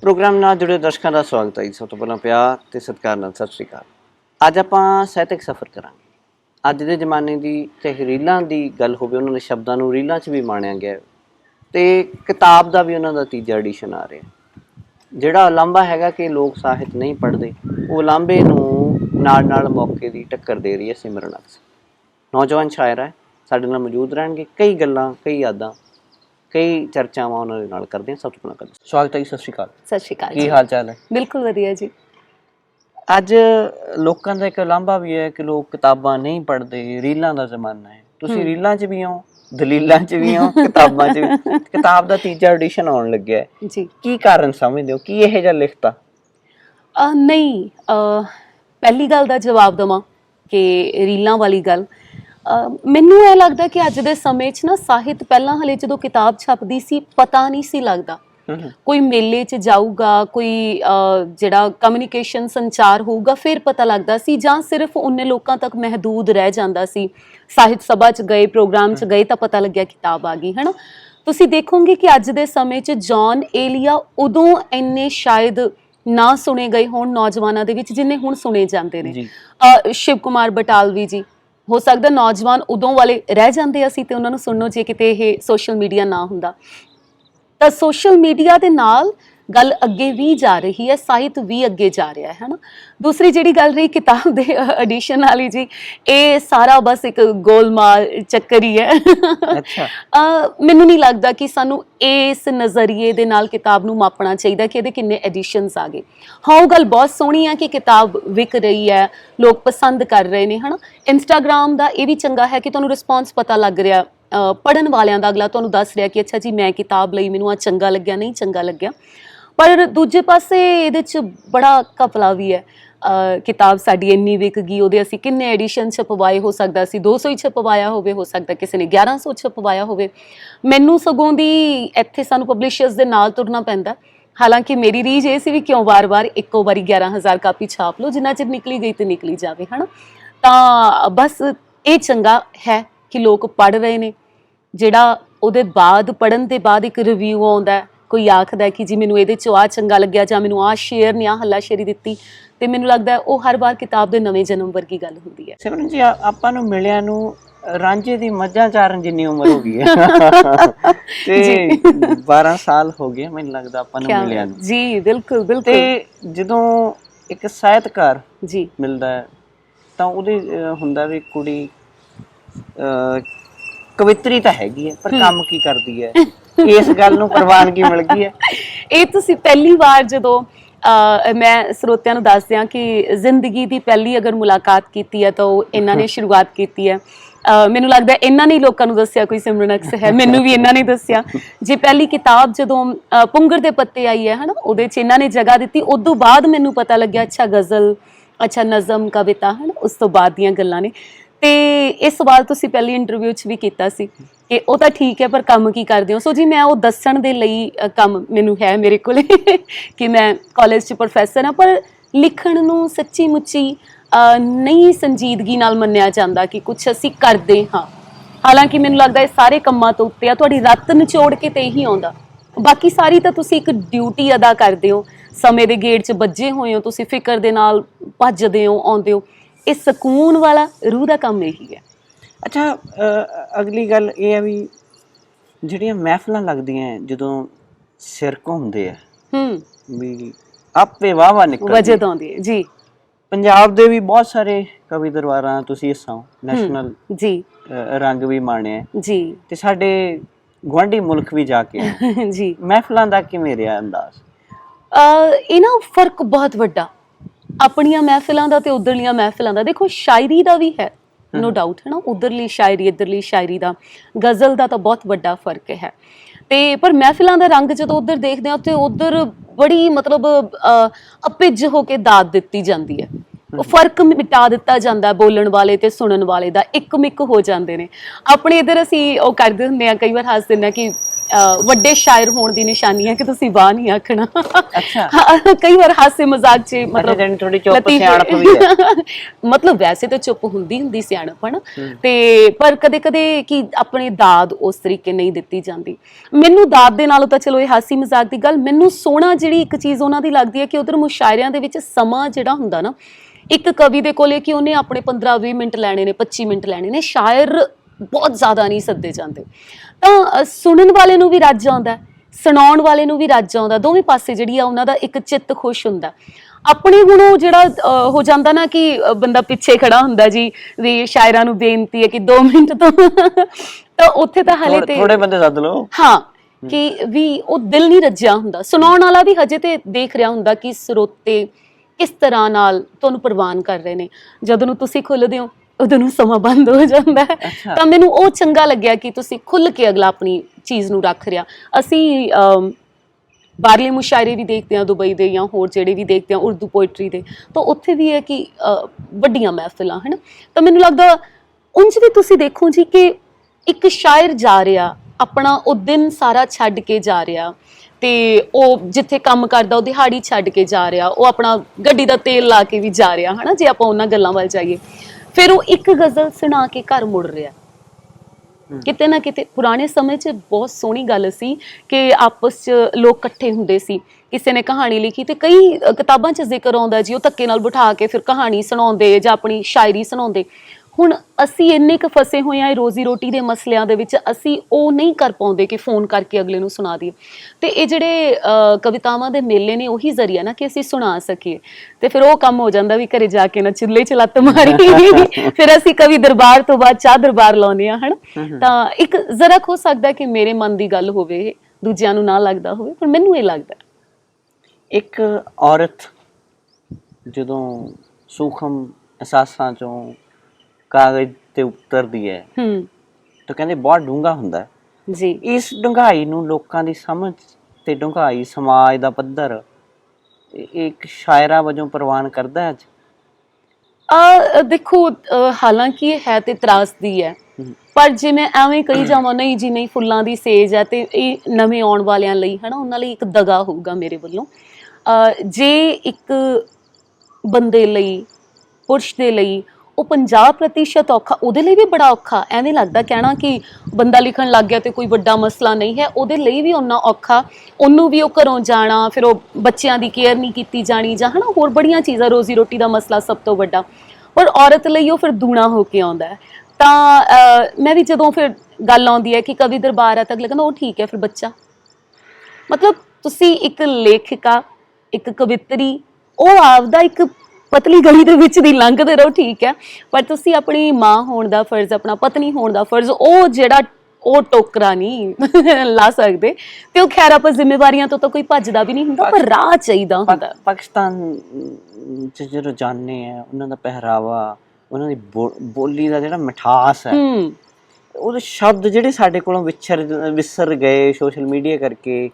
Programme ਨਾਲ ਜੁੜੇ ਦਰਸ਼ਕਾਂ ਦਾ ਸਵਾਗਤ ਹੈ ਜੀ। ਸਭ ਤੋਂ ਪਹਿਲਾਂ ਪਿਆਰ ਤੇ ਸਤਿਕਾਰ ਨਾਲ ਸਤਿ ਸ਼੍ਰੀ ਅਕਾਲ। ਅੱਜ ਆਪਾਂ ਸਾਹਿਤਕ ਸਫ਼ਰ ਕਰਾਂਗੇ। ਅੱਜ ਦੇ ਜ਼ਮਾਨੇ ਦੀ ਚਾਹੇ ਰੀਲਾਂ ਦੀ ਗੱਲ ਹੋਵੇ, ਉਹਨਾਂ ਦੇ ਸ਼ਬਦਾਂ ਨੂੰ ਰੀਲਾਂ 'ਚ ਵੀ ਮਾਣਿਆ ਗਿਆ ਹੈ। ਤੇ ਕਿਤਾਬ ਦਾ ਵੀ ਉਹਨਾਂ ਦਾ ਤੀਜਾ ਐਡੀਸ਼ਨ ਆ ਰਿਹਾ ਜਿਹੜਾ ਉਲਾਂਭਾ ਹੈਗਾ ਕਿ ਲੋਕ ਸਾਹਿਤ ਨਹੀਂ ਪੜ੍ਹਦੇ, ਉਹ ਉਲਾਂਭੇ ਨੂੰ ਨਾਲ ਨਾਲ ਮੌਕੇ ਦੀ ਟੱਕਰ ਦੇ ਰਹੀ ਹੈ ਸਿਮਰਨ ਅਕਸ ਨੌਜਵਾਨ ਸ਼ਾਇਰ ਹੈ, ਸਾਡੇ ਨਾਲ ਮੌਜੂਦ ਰਹਿਣਗੇ। ਕਈ ਗੱਲਾਂ, ਕਈ ਯਾਦਾਂ ਕਈ ਚਰਚਾਵਾਂ ਉਹਨਾਂ ਦੇ ਨਾਲ ਕਰਦੇ ਹਾਂ। ਸਭ ਤੋਂ ਪਹਿਲਾਂ ਕਰਦੇ ਹਾਂ। ਸਵਾਗਤ ਹੈ ਜੀ ਸਤਿ ਸ਼੍ਰੀ ਅਕਾਲ। ਸਤਿ ਸ਼੍ਰੀ ਅਕਾਲ ਕੀ ਜੀ। ਹਾਲ ਚਾਲ ਹੈ? ਬਿਲਕੁਲ ਵਧੀਆ ਜੀ। ਅੱਜ ਲੋਕਾਂ ਦਾ ਇੱਕ ਲਾਂਭਾ ਵੀ ਹੈ ਕਿ ਲੋਕ ਕਿਤਾਬਾਂ ਨਹੀਂ ਪੜ੍ਹਦੇ ਰੀਲਾਂ ਦਾ ਜ਼ਮਾਨਾ ਹੈ। ਤੁਸੀਂ ਰੀਲਾਂ 'ਚ ਵੀ ਹੋ ਦਲੀਲਾਂ 'ਚ ਵੀ ਹੋ ਕਿਤਾਬਾਂ 'ਚ ਵੀ ਕਿਤਾਬ ਦਾ ਤੀਜਾ ਐਡੀਸ਼ਨ ਆਉਣ ਲੱਗਿਆ ਹੈ। ਜੀ। ਕੀ ਕਾਰਨ ਸਮਝਦੇ ਹੋ? ਕੀ ਇਹ ਜਿਹਾ ਲਿਖਤਾ? ਅਹ ਨਹੀਂ ਅਹ ਪਹਿਲੀ ਗੱਲ ਦਾ ਜਵਾਬ ਦਵਾਂ ਕਿ ਰੀਲਾਂ ਵਾਲੀ ਗੱਲ। ਮੈਨੂੰ ਇਹ ਲੱਗਦਾ ਕਿ ਅੱਜ ਦੇ ਸਮੇਂ 'ਚ ਨਾ ਸਾਹਿਤ ਪਹਿਲਾਂ ਹਲੇ ਜਦੋਂ ਕਿਤਾਬ ਛਪਦੀ ਸੀ ਪਤਾ ਨਹੀਂ ਸੀ ਲੱਗਦਾ। ਕੋਈ ਮੇਲੇ 'ਚ ਜਾਊਗਾ ਕੋਈ ਜਿਹੜਾ ਕਮਿਊਨੀਕੇਸ਼ਨ ਸੰਚਾਰ ਹੋਊਗਾ ਫਿਰ ਪਤਾ ਲੱਗਦਾ ਸੀ ਜਾਂ ਸਿਰਫ ਉਹਨੇ ਲੋਕਾਂ ਤੱਕ ਮਹਦੂਦ ਰਹਿ ਜਾਂਦਾ ਸੀ। ਸਾਹਿਤ ਸਭਾ 'ਚ ਗਏ ਪ੍ਰੋਗਰਾਮ 'ਚ ਗਏ ਤਾਂ ਪਤਾ ਲੱਗਿਆ ਕਿਤਾਬ ਆ ਗਈ ਹੈਨਾ? ਤੁਸੀਂ ਦੇਖੋਗੇ ਕਿ ਅੱਜ ਦੇ ਸਮੇਂ 'ਚ ਜੌਨ ਏਲੀਆ ਉਦੋਂ ਇੰਨੇ ਸ਼ਾਇਦ ਨਾ ਸੁਣੇ ਗਏ ਹੋਣ ਨੌਜਵਾਨਾਂ ਦੇ ਵਿੱਚ ਜਿੰਨੇ ਹੁਣ ਸੁਣੇ ਜਾਂਦੇ ਨੇ। ਸ਼ਿਵ ਕੁਮਾਰ ਬਟਾਲਵੀ ਜੀ ਹੋ ਸਕਦਾ ਨੌਜਵਾਨ ਉਦੋਂ ਵਾਲੇ ਰਹਿ ਜਾਂਦੇ ਅਸੀਂ ਤੇ ਉਹਨਾਂ ਨੂੰ ਸੁਣਨੋ ਜੇ ਕਿਤੇ ਇਹ ਸੋਸ਼ਲ ਮੀਡੀਆ ਨਾ ਹੁੰਦਾ। ਤਾਂ ਸੋਸ਼ਲ ਮੀਡੀਆ ਦੇ ਨਾਲ ਗੱਲ ਅੱਗੇ ਵੀ ਜਾ ਰਹੀ ਹੈ ਸਾਹਿਤ ਵੀ ਅੱਗੇ ਜਾ ਰਿਹਾ ਹੈ ਹਨਾ? ਦੂਸਰੀ ਜਿਹੜੀ ਗੱਲ ਰਹੀ ਕਿਤਾਬ ਦੇ ਐਡੀਸ਼ਨ ਵਾਲੀ ਜੀ ਇਹ ਸਾਰਾ ਬਸ ਇੱਕ ਗੋਲਮਾਲ ਚੱਕਰ ਹੀ ਹੈ। ਅੱਛਾ। ਮੈਨੂੰ ਨਹੀਂ ਲੱਗਦਾ ਕਿ ਸਾਨੂੰ ਇਸ ਨਜ਼ਰੀਏ ਦੇ ਨਾਲ ਕਿਤਾਬ ਨੂੰ ਮਾਪਣਾ ਚਾਹੀਦਾ ਕਿ ਇਹਦੇ ਕਿੰਨੇ ਐਡੀਸ਼ਨਸ ਆ ਗਏ। ਹਾਂ ਉਹ ਗੱਲ ਬਹੁਤ ਸੋਹਣੀ ਹੈ ਕਿ ਕਿਤਾਬ ਵਿਕ ਰਹੀ ਹੈ ਲੋਕ ਪਸੰਦ ਕਰ ਰਹੇ ਨੇ ਹਨਾ? ਇੰਸਟਾਗ੍ਰam ਦਾ ਇਹ ਵੀ ਚੰਗਾ ਹੈ ਕਿ ਤੁਹਾਨੂੰ ਰਿਸਪੌਂਸ ਪਤਾ ਲੱਗ ਰਿਹਾ। ਪੜਨ ਵਾਲਿਆਂ ਦਾ ਅਗਲਾ ਤੁਹਾਨੂੰ ਦੱਸ ਰਿਹਾ ਕਿ ਅੱਛਾ ਜੀ ਮੈਂ ਕਿਤਾਬ ਲਈ ਮੈਨੂੰ ਆ ਚੰਗਾ ਲੱਗਿਆ ਨਹੀਂ ਚੰਗਾ ਲੱਗਿਆ। ਪਰ ਦੂਜੇ ਪਾਸੇ ਇਹਦੇ ਚ ਬੜਾ ਕਪਲਾ ਵੀ ਹੈ। ਕਿਤਾਬ ਸਾਡੀ ਇੰਨੀ ਵਿਕ ਗਈ, ਉਹਦੇ ਅਸੀਂ ਕਿੰਨੇ ਐਡੀਸ਼ਨ ਛਪਵਾਏ ਹੋ ਸਕਦਾ ਸੀ 200 ਹੀ ਛਪਵਾਇਆ ਹੋਵੇ, ਹੋ ਸਕਦਾ ਕਿਸੇ ਨੇ 1100 ਛਪਵਾਇਆ ਹੋਵੇ। ਮੈਨੂੰ ਸਗੋਂ ਦੀ ਇੱਥੇ ਸਾਨੂੰ ਪਬਲਿਸ਼ਰਸ ਦੇ ਨਾਲ ਤੁਰਨਾ ਪੈਂਦਾ। ਹਾਲਾਂਕਿ ਮੇਰੀ ਰੀਜ ਇਹ ਸੀ ਵੀ ਕਿਉਂ ਵਾਰ-ਵਾਰ ਇੱਕੋ ਵਾਰੀ 11000 ਕਾਪੀ ਛਾਪ ਲਓ, ਜਿੰਨਾ ਚਿਰ ਨਿਕਲੀ ਗਈ ਤੇ ਨਿਕਲੀ ਜਾਵੇ, ਹਨਾ? ਤਾਂ ਬਸ ਇਹ ਚੰਗਾ ਹੈ ਕਿ ਲੋਕ ਪੜ ਰਹੇ ਨੇ। ਜਿਹੜਾ ਉਹਦੇ ਬਾਅਦ ਪੜਨ ਦੇ ਬਾਅਦ ਇੱਕ ਰਿਵਿਊ ਆਉਂਦਾ ਕੋਈ ਆਖਦਾ ਕਿ ਜੀ ਮੈਨੂੰ ਇਹਦੇ ਚੋਂ ਆ ਚੰਗਾ ਲੱਗਿਆ ਜਾਂ ਮੈਨੂੰ ਆ ਸ਼ੇਅਰ ਨੇ ਆ ਹੱਲਾਸ਼ੇਰੀ ਦਿੱਤੀ ਤੇ ਮੈਨੂੰ ਲੱਗਦਾ ਉਹ ਹਰ ਵਾਰ ਕਿਤਾਬ ਦੇ ਨਵੇਂ ਜਨਮ ਵਰਗੀ ਗੱਲ ਹੁੰਦੀ ਹੈ। ਸਿਮਰਨ ਜੀ ਆਪਾਂ ਨੂੰ ਮਿਲਿਆ ਨੂੰ ਰਾਂਝੇ ਦੀ ਮੱਝਾਂ ਚਾਰਨ ਜਿੰਨੀ ਉਮਰ ਹੋ ਗਈ ਹੈ। ਤੇ 12 ਸਾਲ ਹੋ ਗਏ ਮੈਨੂੰ ਲੱਗਦਾ ਆਪਾਂ ਨੂੰ ਮਿਲਿਆ ਨੂੰ। ਜੀ ਬਿਲਕੁਲ ਬਿਲਕੁਲ। ਤੇ ਜਦੋਂ ਇੱਕ ਸਾਹਿਤਕਾਰ ਜੀ। ਮਿਲਦਾ ਹੈ ਤਾਂ ਉਹਦੇ ਹੁੰਦਾ ਵੀ ਕੁੜੀ ਕਵਿਤਰੀ ਤਾਂ ਹੈਗੀ ਹੈ ਪਰ ਕੰਮ ਕੀ ਕਰਦੀ ਹੈ? ਇਸ ਗੱਲ ਨੂੰ ਪ੍ਰਵਾਨਗੀ ਮਿਲ ਗਈ ਹੈ। ਇਹ ਤੁਸੀਂ ਪਹਿਲੀ ਵਾਰ ਜਦੋਂ ਅਹ, ਮੈਂ ਸਰੋਤਿਆਂ ਨੂੰ ਦੱਸ ਦਿਆਂ ਕਿ ਜ਼ਿੰਦਗੀ ਦੀ ਪਹਿਲੀ ਅਗਰ ਮੁਲਾਕਾਤ ਕੀਤੀ ਹੈ ਤਾਂ ਉਹ ਇਹਨਾਂ ਨੇ ਸ਼ੁਰੂਆਤ ਕੀਤੀ ਹੈ। ਅਹ, ਮੈਨੂੰ ਲੱਗਦਾ ਹੈ ਇਹਨਾਂ ਨੇ ਹੀ ਲੋਕਾਂ ਨੂੰ ਦੱਸਿਆ ਕੋਈ ਸਿਮਰਨ ਅਕਸ ਹੈ ਮੈਨੂੰ ਵੀ ਇਹਨਾਂ ਨੇ ਦੱਸਿਆ। ਜੇ ਪਹਿਲੀ ਕਿਤਾਬ ਜਦੋਂ ਅਹ, ਪੁੰਗਰ ਦੇ ਪੱਤੇ ਆਈ ਹੈ ਹਨਾ ਉਹਦੇ 'ਚ ਇਹਨਾਂ ਨੇ ਜਗ੍ਹਾ ਦਿੱਤੀ ਉਸ ਤੋਂ ਬਾਅਦ ਮੈਨੂੰ ਪਤਾ ਲੱਗਿਆ ਅੱਛਾ ਗਜ਼ਲ ਅੱਛਾ ਨਜ਼ਮ ਕਵਿਤਾ ਹਨ ਉਸ ਤੋਂ ਬਾਅਦ ਦੀਆਂ ਗੱਲਾਂ ਨੇ। ਤੇ ਇਹ ਸਵਾਲ ਤੁਸੀਂ ਪਹਿਲੀ ਇੰਟਰਵਿਊ 'ਚ ਵੀ ਕੀਤਾ ਸੀ। ਕਿ ਉਹ ਤਾਂ ਠੀਕ ਹੈ ਪਰ ਕੰਮ ਕੀ ਕਰਦੇ ਹੋ? ਸੋ ਜੀ ਮੈਂ ਉਹ ਦੱਸਣ ਦੇ ਲਈ ਅ, ਕੰਮ ਮੈਨੂੰ ਹੈ ਮੇਰੇ ਕੋਲੇ ਕਿ ਮੈਂ ਕਾਲਜ 'ਚ ਪ੍ਰੋਫੈਸਰ ਹਾਂ ਪਰ ਲਿਖਣ ਨੂੰ ਸੱਚੀ ਮੁੱਚੀ ਅ, ਨਹੀਂ ਸੰਜੀਦਗੀ ਨਾਲ ਮੰਨਿਆ ਜਾਂਦਾ ਕਿ ਕੁਝ ਅਸੀਂ ਕਰਦੇ ਹਾਂ। ਹਾਲਾਂਕਿ ਮੈਨੂੰ ਲੱਗਦਾ ਇਹ ਸਾਰੇ ਕੰਮਾਂ ਤੋਂ ਉੱਤੇ ਆ ਤੁਹਾਡੀ ਰੱਤ ਨਿਚੋੜ ਕੇ ਤੇ ਇਹੀ ਆਉਂਦਾ। ਬਾਕੀ ਸਾਰੀ ਤਾਂ ਤੁਸੀਂ ਇੱਕ ਡਿਊਟੀ ਅਦਾ ਕਰਦੇ ਹੋ ਸਮੇਂ ਦੇ ਗੇੜ 'ਚ ਵੱਜੇ ਹੋਏ ਹੋ ਤੁਸੀਂ ਫਿਕਰ ਦੇ ਨਾਲ ਭੱਜਦੇ ਹੋ ਆਉਂਦੇ ਹੋ। ਇਹ ਸਕੂਨ ਵਾਲਾ ਰੂਹ ਦਾ ਕੰਮ ਇਹੀ ਹੈ। ਅੱਛਾ ਅਗਲੀ ਗੱਲ ਇਹ ਹੈ ਵੀ ਜਿਹੜੀਆਂ ਮਹਿਫਲਾਂ ਲੱਗਦੀਆਂ ਜਦੋਂ ਸਿਰ ਘੁੰਮਦੇ ਆ ਹੂੰ। ਵੀ ਆਪੇ ਵਾਵਾ ਨਿਕਲਦੀ ਵਜਦ ਆਉਂਦੀ ਹੈ ਜੀ। ਪੰਜਾਬ ਦੇ ਵੀ ਬਹੁਤ ਸਾਰੇ ਕਵੀ ਦਰਬਾਰਾਂ ਤੁਸੀਂ ਹਿੱਸਾ ਹੋ ਨੈਸ਼ਨਲ ਜੀ। ਰੰਗ ਵੀ ਮਾਣਿਆ। ਜੀ। ਤੇ ਸਾਡੇ ਗੁਆਂਢੀ ਮੁਲਕ ਵੀ ਜਾ ਕੇ। ਜੀ। ਮਹਿਫਲਾਂ ਦਾ ਕਿਵੇਂ ਰਿਹਾ ਅੰਦਾਜ਼? ਅ ਇਹ ਨਾ ਫ਼ਰਕ ਬਹੁਤ ਵੱਡਾ। ਆਪਣੀਆਂ ਮਹਿਫਿਲਾਂ ਦਾ ਤੇ ਉਧਰਲੀਆਂ ਮਹਿਫਿਲਾਂ ਦਾ। ਦੇਖੋ ਸ਼ਾਇਰੀ ਦਾ ਵੀ ਹੈ। ਨੋ ਡਾਊਟ ਹੈ ਨਾ ਉਧਰਲੀ ਸ਼ਾਇਰੀ ਇਧਰਲੀ ਸ਼ਾਇਰੀ ਦਾ ਗਜ਼ਲ ਦਾ ਤਾਂ ਬਹੁਤ ਵੱਡਾ ਫ਼ਰਕ ਹੈ। ਤੇ ਪਰ ਮਹਿਫਿਲਾਂ ਦਾ ਰੰਗ ਜਦੋਂ ਉਧਰ ਦੇਖਦੇ ਆ ਤੇ ਉਧਰ ਬੜੀ ਮਤਲਬ ਅਪਿੱਜ ਹੋ ਕੇ ਦਾਤ ਦਿੱਤੀ ਜਾਂਦੀ ਹੈ। ਉਹ ਫ਼ਰਕ ਮਿਟਾ ਦਿੱਤਾ ਜਾਂਦਾ ਬੋਲਣ ਵਾਲੇ ਤੇ ਸੁਣਨ ਵਾਲੇ ਦਾ ਇੱਕ ਮਿੱਕ ਹੋ ਜਾਂਦੇ ਨੇ। ਆਪਣੇ ਇਧਰ ਅਸੀਂ ਉਹ ਕਰਦੇ ਹੁੰਦੇ ਆ ਕਈ ਵਾਰ ਹੱਸ ਦਿੰਦੇ ਆ ਕਿ ਅਹ, ਵੱਡੇ ਸ਼ਾਇਰ ਹੋਣ ਦੀ ਨਿਸ਼ਾਨੀ ਹੈ ਕਿ ਤੁਸੀਂ ਵਾਹ ਨਹੀਂ ਆਖਣਾ। ਅੱਛਾ। ਹਾਂ, ਕਈ ਵਾਰ ਹਾਸੇ ਮਜ਼ਾਕ 'ਚ ਮਤਲਬ ਥੋੜੀ ਚੁੱਪ ਲਤੀਫੇ- ਸਿਆਣਪ ਵੀ ਹੈ। ਮਤਲਬ ਵੈਸੇ ਤਾਂ ਚੁੱਪ ਹੁੰਦੀ ਹੁੰਦੀ ਸਿਆਣਪ ਹਨਾ ਤੇ ਪਰ ਕਦੇ-ਕਦੇ ਕੀ ਆਪਣੇ ਦਾਦ ਉਸ ਤਰੀਕੇ ਨਹੀਂ ਦਿੱਤੀ ਜਾਂਦੀ। ਮੈਨੂੰ ਦਾਦ ਦੇ ਨਾਲੋਂ ਤਾਂ ਚਲੋ ਇਹ ਹਾਸੀ ਮਜ਼ਾਕ ਦੀ ਗੱਲ ਮੈਨੂੰ ਸੋਹਣਾ ਜਿਹੜੀ ਇੱਕ ਚੀਜ਼ ਉਹਨਾਂ ਦੀ ਲੱਗਦੀ ਹੈ ਕਿ ਉਧਰ ਮੁਸ਼ਾਇਰਿਆਂ ਦੇ ਵਿੱਚ ਸਮਾਂ ਜਿਹੜਾ ਹੁੰਦਾ ਨਾ ਇੱਕ ਕਵੀ ਦੇ ਕੋਲੇ ਕਿ ਉਹਨੇ ਆਪਣੇ 15-20 ਮਿੰਟ ਲੈਣੇ ਨੇ 25 ਮਿੰਟ ਲੈਣੇ ਨੇ ਸ਼ਾਇਰ ਬਹੁਤ ਜ਼ਿਆਦਾ ਨਹੀਂ ਸੱਦੇ ਜਾਂਦੇ। ਤਾਂ ਸੁਣਨ ਵਾਲੇ ਨੂੰ ਵੀ ਰੱਜ ਆਉਂਦਾ ਸੁਣਾਉਣ ਵਾਲੇ ਨੂੰ ਵੀ ਰੱਜ ਆਉਂਦਾ ਦੋਵੇਂ ਪਾਸੇ ਜਿਹੜੀ ਆ ਉਹਨਾਂ ਦਾ ਇੱਕ ਚਿੱਤ ਖੁਸ਼ ਹੁੰਦਾ। ਆਪਣੇ ਹੁਣ ਉਹ ਜਿਹੜਾ ਹੋ ਜਾਂਦਾ ਨਾ ਕਿ ਬੰਦਾ ਪਿੱਛੇ ਖੜਾ ਹੁੰਦਾ ਜੀ ਵੀ ਸ਼ਾਇਰਾਂ ਨੂੰ ਬੇਨਤੀ ਹੈ ਕਿ 2 ਮਿੰਟ ਤੋਂ ਤਾਂ ਉੱਥੇ ਤਾਂ ਹਲੇ ਤੇ ਥੋੜੇ ਬੰਦੇ ਸੱਦ ਲਓ। ਹਾਂ। ਕਿ ਵੀ ਉਹ ਦਿਲ ਨਹੀਂ ਰੱਜਿਆ ਹੁੰਦਾ। ਸੁਣਾਉਣ ਵਾਲਾ ਵੀ ਹਜੇ ਤੇ ਦੇਖ ਰਿਹਾ ਹੁੰਦਾ ਕਿ ਸਰੋਤੇ ਕਿਸ ਤਰ੍ਹਾਂ ਨਾਲ ਤੁਹਾਨੂੰ ਪ੍ਰਵਾਨ ਕਰ ਰਹੇ ਨੇ। ਜਦੋਂ ਨੂੰ ਤੁਸੀਂ ਖੁੱਲਦੇ ਹੋ ਉਦੋਂ ਨੂੰ ਸਮਾਂ ਬੰਦ ਹੋ ਜਾਂਦਾ ਹੈ। ਅੱਛਾ। ਤਾਂ ਮੈਨੂੰ ਉਹ ਚੰਗਾ ਲੱਗਿਆ ਕਿ ਤੁਸੀਂ ਖੁੱਲ ਕੇ ਅਗਲਾ ਆਪਣੀ ਚੀਜ਼ ਨੂੰ ਰੱਖ ਰਿਹਾ। ਅਸੀਂ ਅਮ, ਬਾਹਰਲੇ ਮੁਸ਼ਾਇਰੇ ਵੀ ਦੇਖਦੇ ਹਾਂ ਦੁਬਈ ਦੇ ਜਾਂ ਹੋਰ ਜਿਹੜੇ ਵੀ ਦੇਖਦੇ ਹਾਂ ਉਰਦੂ ਪੋਇਟਰੀ ਦੇ। ਤਾਂ ਉੱਥੇ ਵੀ ਹੈ ਕਿ ਅ, ਵੱਡੀਆਂ ਮਹਿਫਿਲਾਂ ਹਨ? ਤਾਂ ਮੈਨੂੰ ਲੱਗਦਾ ਉਂਝ ਵੀ ਤੁਸੀਂ ਦੇਖੋ ਜੀ ਕਿ ਇੱਕ ਸ਼ਾਇਰ ਜਾ ਰਿਹਾ ਆਪਣਾ ਉਹ ਦਿਨ ਸਾਰਾ ਛੱਡ ਕੇ ਜਾ ਰਿਹਾ। ਤੇ ਉਹ ਜਿੱਥੇ ਕੰਮ ਕਰਦਾ ਉਹ ਦਿਹਾੜੀ ਛੱਡ ਕੇ ਜਾ ਰਿਹਾ। ਉਹ ਆਪਣਾ ਗੱਡੀ ਦਾ ਤੇਲ ਲਾ ਕੇ ਵੀ ਜਾ ਰਿਹਾ ਹਨਾ? ਜੇ ਆਪਾਂ ਉਹਨਾਂ ਗੱਲਾਂ ਵੱਲ ਜਾਈਏ। ਫਿਰ ਉਹ ਇੱਕ ਗਜ਼ਲ ਸੁਣਾ ਕੇ ਘਰ ਮੁੜ ਰਿਹਾ। ਕਿਤੇ ਨਾ ਕਿਤੇ ਪੁਰਾਣੇ ਸਮੇਂ 'ਚ ਬਹੁਤ ਸੋਹਣੀ ਗੱਲ ਸੀ ਕਿ ਆਪਸ 'ਚ ਲੋਕ ਇਕੱਠੇ ਹੁੰਦੇ ਸੀ। ਕਿਸੇ ਨੇ ਕਹਾਣੀ ਲਿਖੀ ਤੇ ਕਈ ਕਿਤਾਬਾਂ 'ਚ ਜ਼ਿਕਰ ਆਉਂਦਾ ਜੀ ਉਹ ਧੱਕੇ ਨਾਲ ਬਿਠਾ ਕੇ ਫਿਰ ਕਹਾਣੀ ਸੁਣਾਉਂਦੇ ਜਾਂ ਆਪਣੀ ਸ਼ਾਇਰੀ ਸੁਣਾਉਂਦੇ। ਹੁਣ ਅਸੀਂ ਇੰਨੇ ਕੁ ਫਸੇ ਹੋਏ ਆ ਰੋਜ਼ੀ ਰੋਟੀ ਦੇ ਮਸਲਿਆਂ ਦੇ ਵਿੱਚ ਅਸੀਂ ਉਹ ਨਹੀਂ ਕਰ ਪਾਉਂਦੇ ਕਿ ਫੋਨ ਕਰਕੇ ਅਗਲੇ ਨੂੰ ਸੁਣਾ ਦਈਏ। ਤੇ ਇਹ ਜਿਹੜੇ ਕਵਿਤਾਵਾਂ ਦੇ ਮੇਲੇ ਨੇ ਉਹੀ ਜ਼ਰੀਆ ਨਾ ਕਿ ਅਸੀਂ ਸੁਣਾ ਸਕੀਏ। ਤੇ ਫਿਰ ਉਹ ਕੰਮ ਹੋ ਜਾਂਦਾ ਵੀ ਘਰੇ ਜਾ ਕੇ ਨਾ ਚੁੱਲ੍ਹੇ 'ਚ ਲੱਤ ਮਾਰੀ ਫਿਰ ਅਸੀਂ ਕਵੀ ਦਰਬਾਰ ਤੋਂ ਬਾਅਦ ਚਾਹ ਦਰਬਾਰ ਲਾਉਂਦੇ ਆ ਹਨ? ਤਾਂ ਇੱਕ ਜ਼ਰਾ ਹੋ ਸਕਦਾ ਕਿ ਮੇਰੇ ਮਨ ਦੀ ਗੱਲ ਹੋਵੇ ਦੂਜਿਆਂ ਨੂੰ ਨਾ ਲੱਗਦਾ ਹੋਵੇ ਪਰ ਮੈਨੂੰ ਇਹ ਲੱਗਦਾ। ਇੱਕ ਔਰਤ ਜਦੋਂ ਸੂਖਮ ਅਹਿਸਾਸਾਂ ਚੋਂ ਕਾਗਜ਼ ਤੇ ਉਤਰਦੀ ਹੈ। ਹੂੰ। ਤਾਂ ਕਹਿੰਦੇ ਬਹੁਤ ਡੂੰਘਾ ਹੁੰਦਾ ਹੈ। ਜੀ। ਇਸ ਡੂੰਘਾਈ ਨੂੰ ਲੋਕਾਂ ਦੀ ਸਮਝ ਤੇ ਡੂੰਘਾਈ ਸਮਾਜ ਦਾ ਪੱਧਰ ਇਹ ਇੱਕ ਸ਼ਾਇਰਾ ਵਜੋਂ ਪ੍ਰਵਾਨ ਕਰਦਾ ਹੈ ਅੱਜ। ਆ ਦੇਖੋ ਅ, ਹਾਲਾਂਕਿ ਇਹ ਹੈ ਤੇ ਤਰਾਸਦੀ ਹੈ। ਹਮ। ਪਰ ਜੇ ਮੈਂ ਐਵੇਂ ਕਹੀ ਜਾਵਾਂ ਨਹੀਂ ਜੀ ਨਹੀਂ ਫੁੱਲਾਂ ਦੀ ਸੇਜ ਹੈ ਤੇ ਇਹ ਨਵੇਂ ਆਉਣ ਵਾਲਿਆਂ ਲਈ ਹਨਾ ਉਹਨਾਂ ਲਈ ਇੱਕ ਦਗਾ ਹੋਊਗਾ ਮੇਰੇ ਵੱਲੋਂ। ਅ, ਜੇ ਇੱਕ ਬੰਦੇ ਲਈ ਪੁਰਸ਼ ਦੇ ਲਈ ਉਹ 50% ਔਖਾ, ਉਹਦੇ ਲਈ ਵੀ ਬੜਾ ਔਖਾ। ਐਵੇਂ ਲੱਗਦਾ ਕਹਿਣਾ ਕਿ ਬੰਦਾ ਲਿਖਣ ਲੱਗ ਗਿਆ ਤੇ ਕੋਈ ਵੱਡਾ ਮਸਲਾ ਨਹੀਂ ਹੈ। ਉਹਦੇ ਲਈ ਵੀ ਉਹਨਾਂ ਔਖਾ। ਉਹਨੂੰ ਵੀ ਉਹ ਘਰੋਂ ਜਾਣਾ, ਫਿਰ ਉਹ ਬੱਚਿਆਂ ਦੀ ਕੇਅਰ ਨਹੀਂ ਕੀਤੀ ਜਾਣੀ ਜਾਂ ਹਨਾ ਹੋਰ ਬੜੀਆਂ ਚੀਜ਼ਾਂ, ਰੋਜ਼ੀ ਰੋਟੀ ਦਾ ਮਸਲਾ ਸਭ ਤੋਂ ਵੱਡਾ। ਪਰ ਔਰਤ ਲਈ ਉਹ ਫਿਰ ਦੂਣਾ ਹੋ ਕੇ ਆਉਂਦਾ ਹੈ। ਤਾਂ ਮੈਂ ਵੀ ਜਦੋਂ ਫਿਰ ਗੱਲ ਆਉਂਦੀ ਹੈ ਕਿ ਕਵੀ ਦਰਬਾਰ ਹੈ ਤੱਕ ਲੱਗਦਾ ਉਹ ਠੀਕ ਹੈ, ਫਿਰ ਬੱਚਾ। ਮਤਲਬ ਤੁਸੀਂ ਇੱਕ ਲੇਖਿਕਾ, ਇੱਕ ਕਵਿਤਰੀ, ਉਹ ਆਪਦਾ ਇੱਕ ਪਤਲੀ ਗਲੀ ਦੇ ਵਿੱਚ ਦੀ ਲੰਘਦੇ ਰਹੋ ਠੀਕ ਹੈ। ਪਰ ਤੁਸੀਂ ਆਪਣੀ ਮਾਂ ਹੋਣ ਦਾ ਫਰਜ਼ ਆਪਣਾ ਪਤਨੀ ਹੋਣ ਦਾ ਫਰਜ਼ ਉਹ ਜਿਹੜਾ ਉਹ ਟੋਕਰਾ ਨਹੀਂ ਲਾ ਸਕਦੇ। ਤੇ ਉਹ ਖੈਰ ਆਪਾਂ ਜ਼ਿੰਮੇਵਾਰੀਆਂ ਤੋਂ ਤਾਂ ਕੋਈ ਭੱਜਦਾ ਵੀ ਨਹੀਂ ਹੁੰਦਾ ਪਰ ਰਾਹ ਚਾਹੀਦਾ ਹੁੰਦਾ। ਪਾਕਿਸਤਾਨ ਚ ਜਦੋਂ ਜਾਣਦੇ ਆ ਉਹਨਾਂ ਦਾ ਪਹਿਰਾਵਾ ਉਹਨਾਂ ਦੀ ਬੋਲੀ ਦਾ ਜਿਹੜਾ ਮਿਠਾਸ ਹੈ ਹੂੰ। ਉਹਦੇ ਸ਼ਬਦ ਜਿਹੜੇ ਸਾਡੇ ਕੋਲੋਂ ਵਿਛਰ ਵਿਸਰ ਗਏ ਸੋਸ਼ਲ ਮੀਡੀਆ ਕਰਕੇ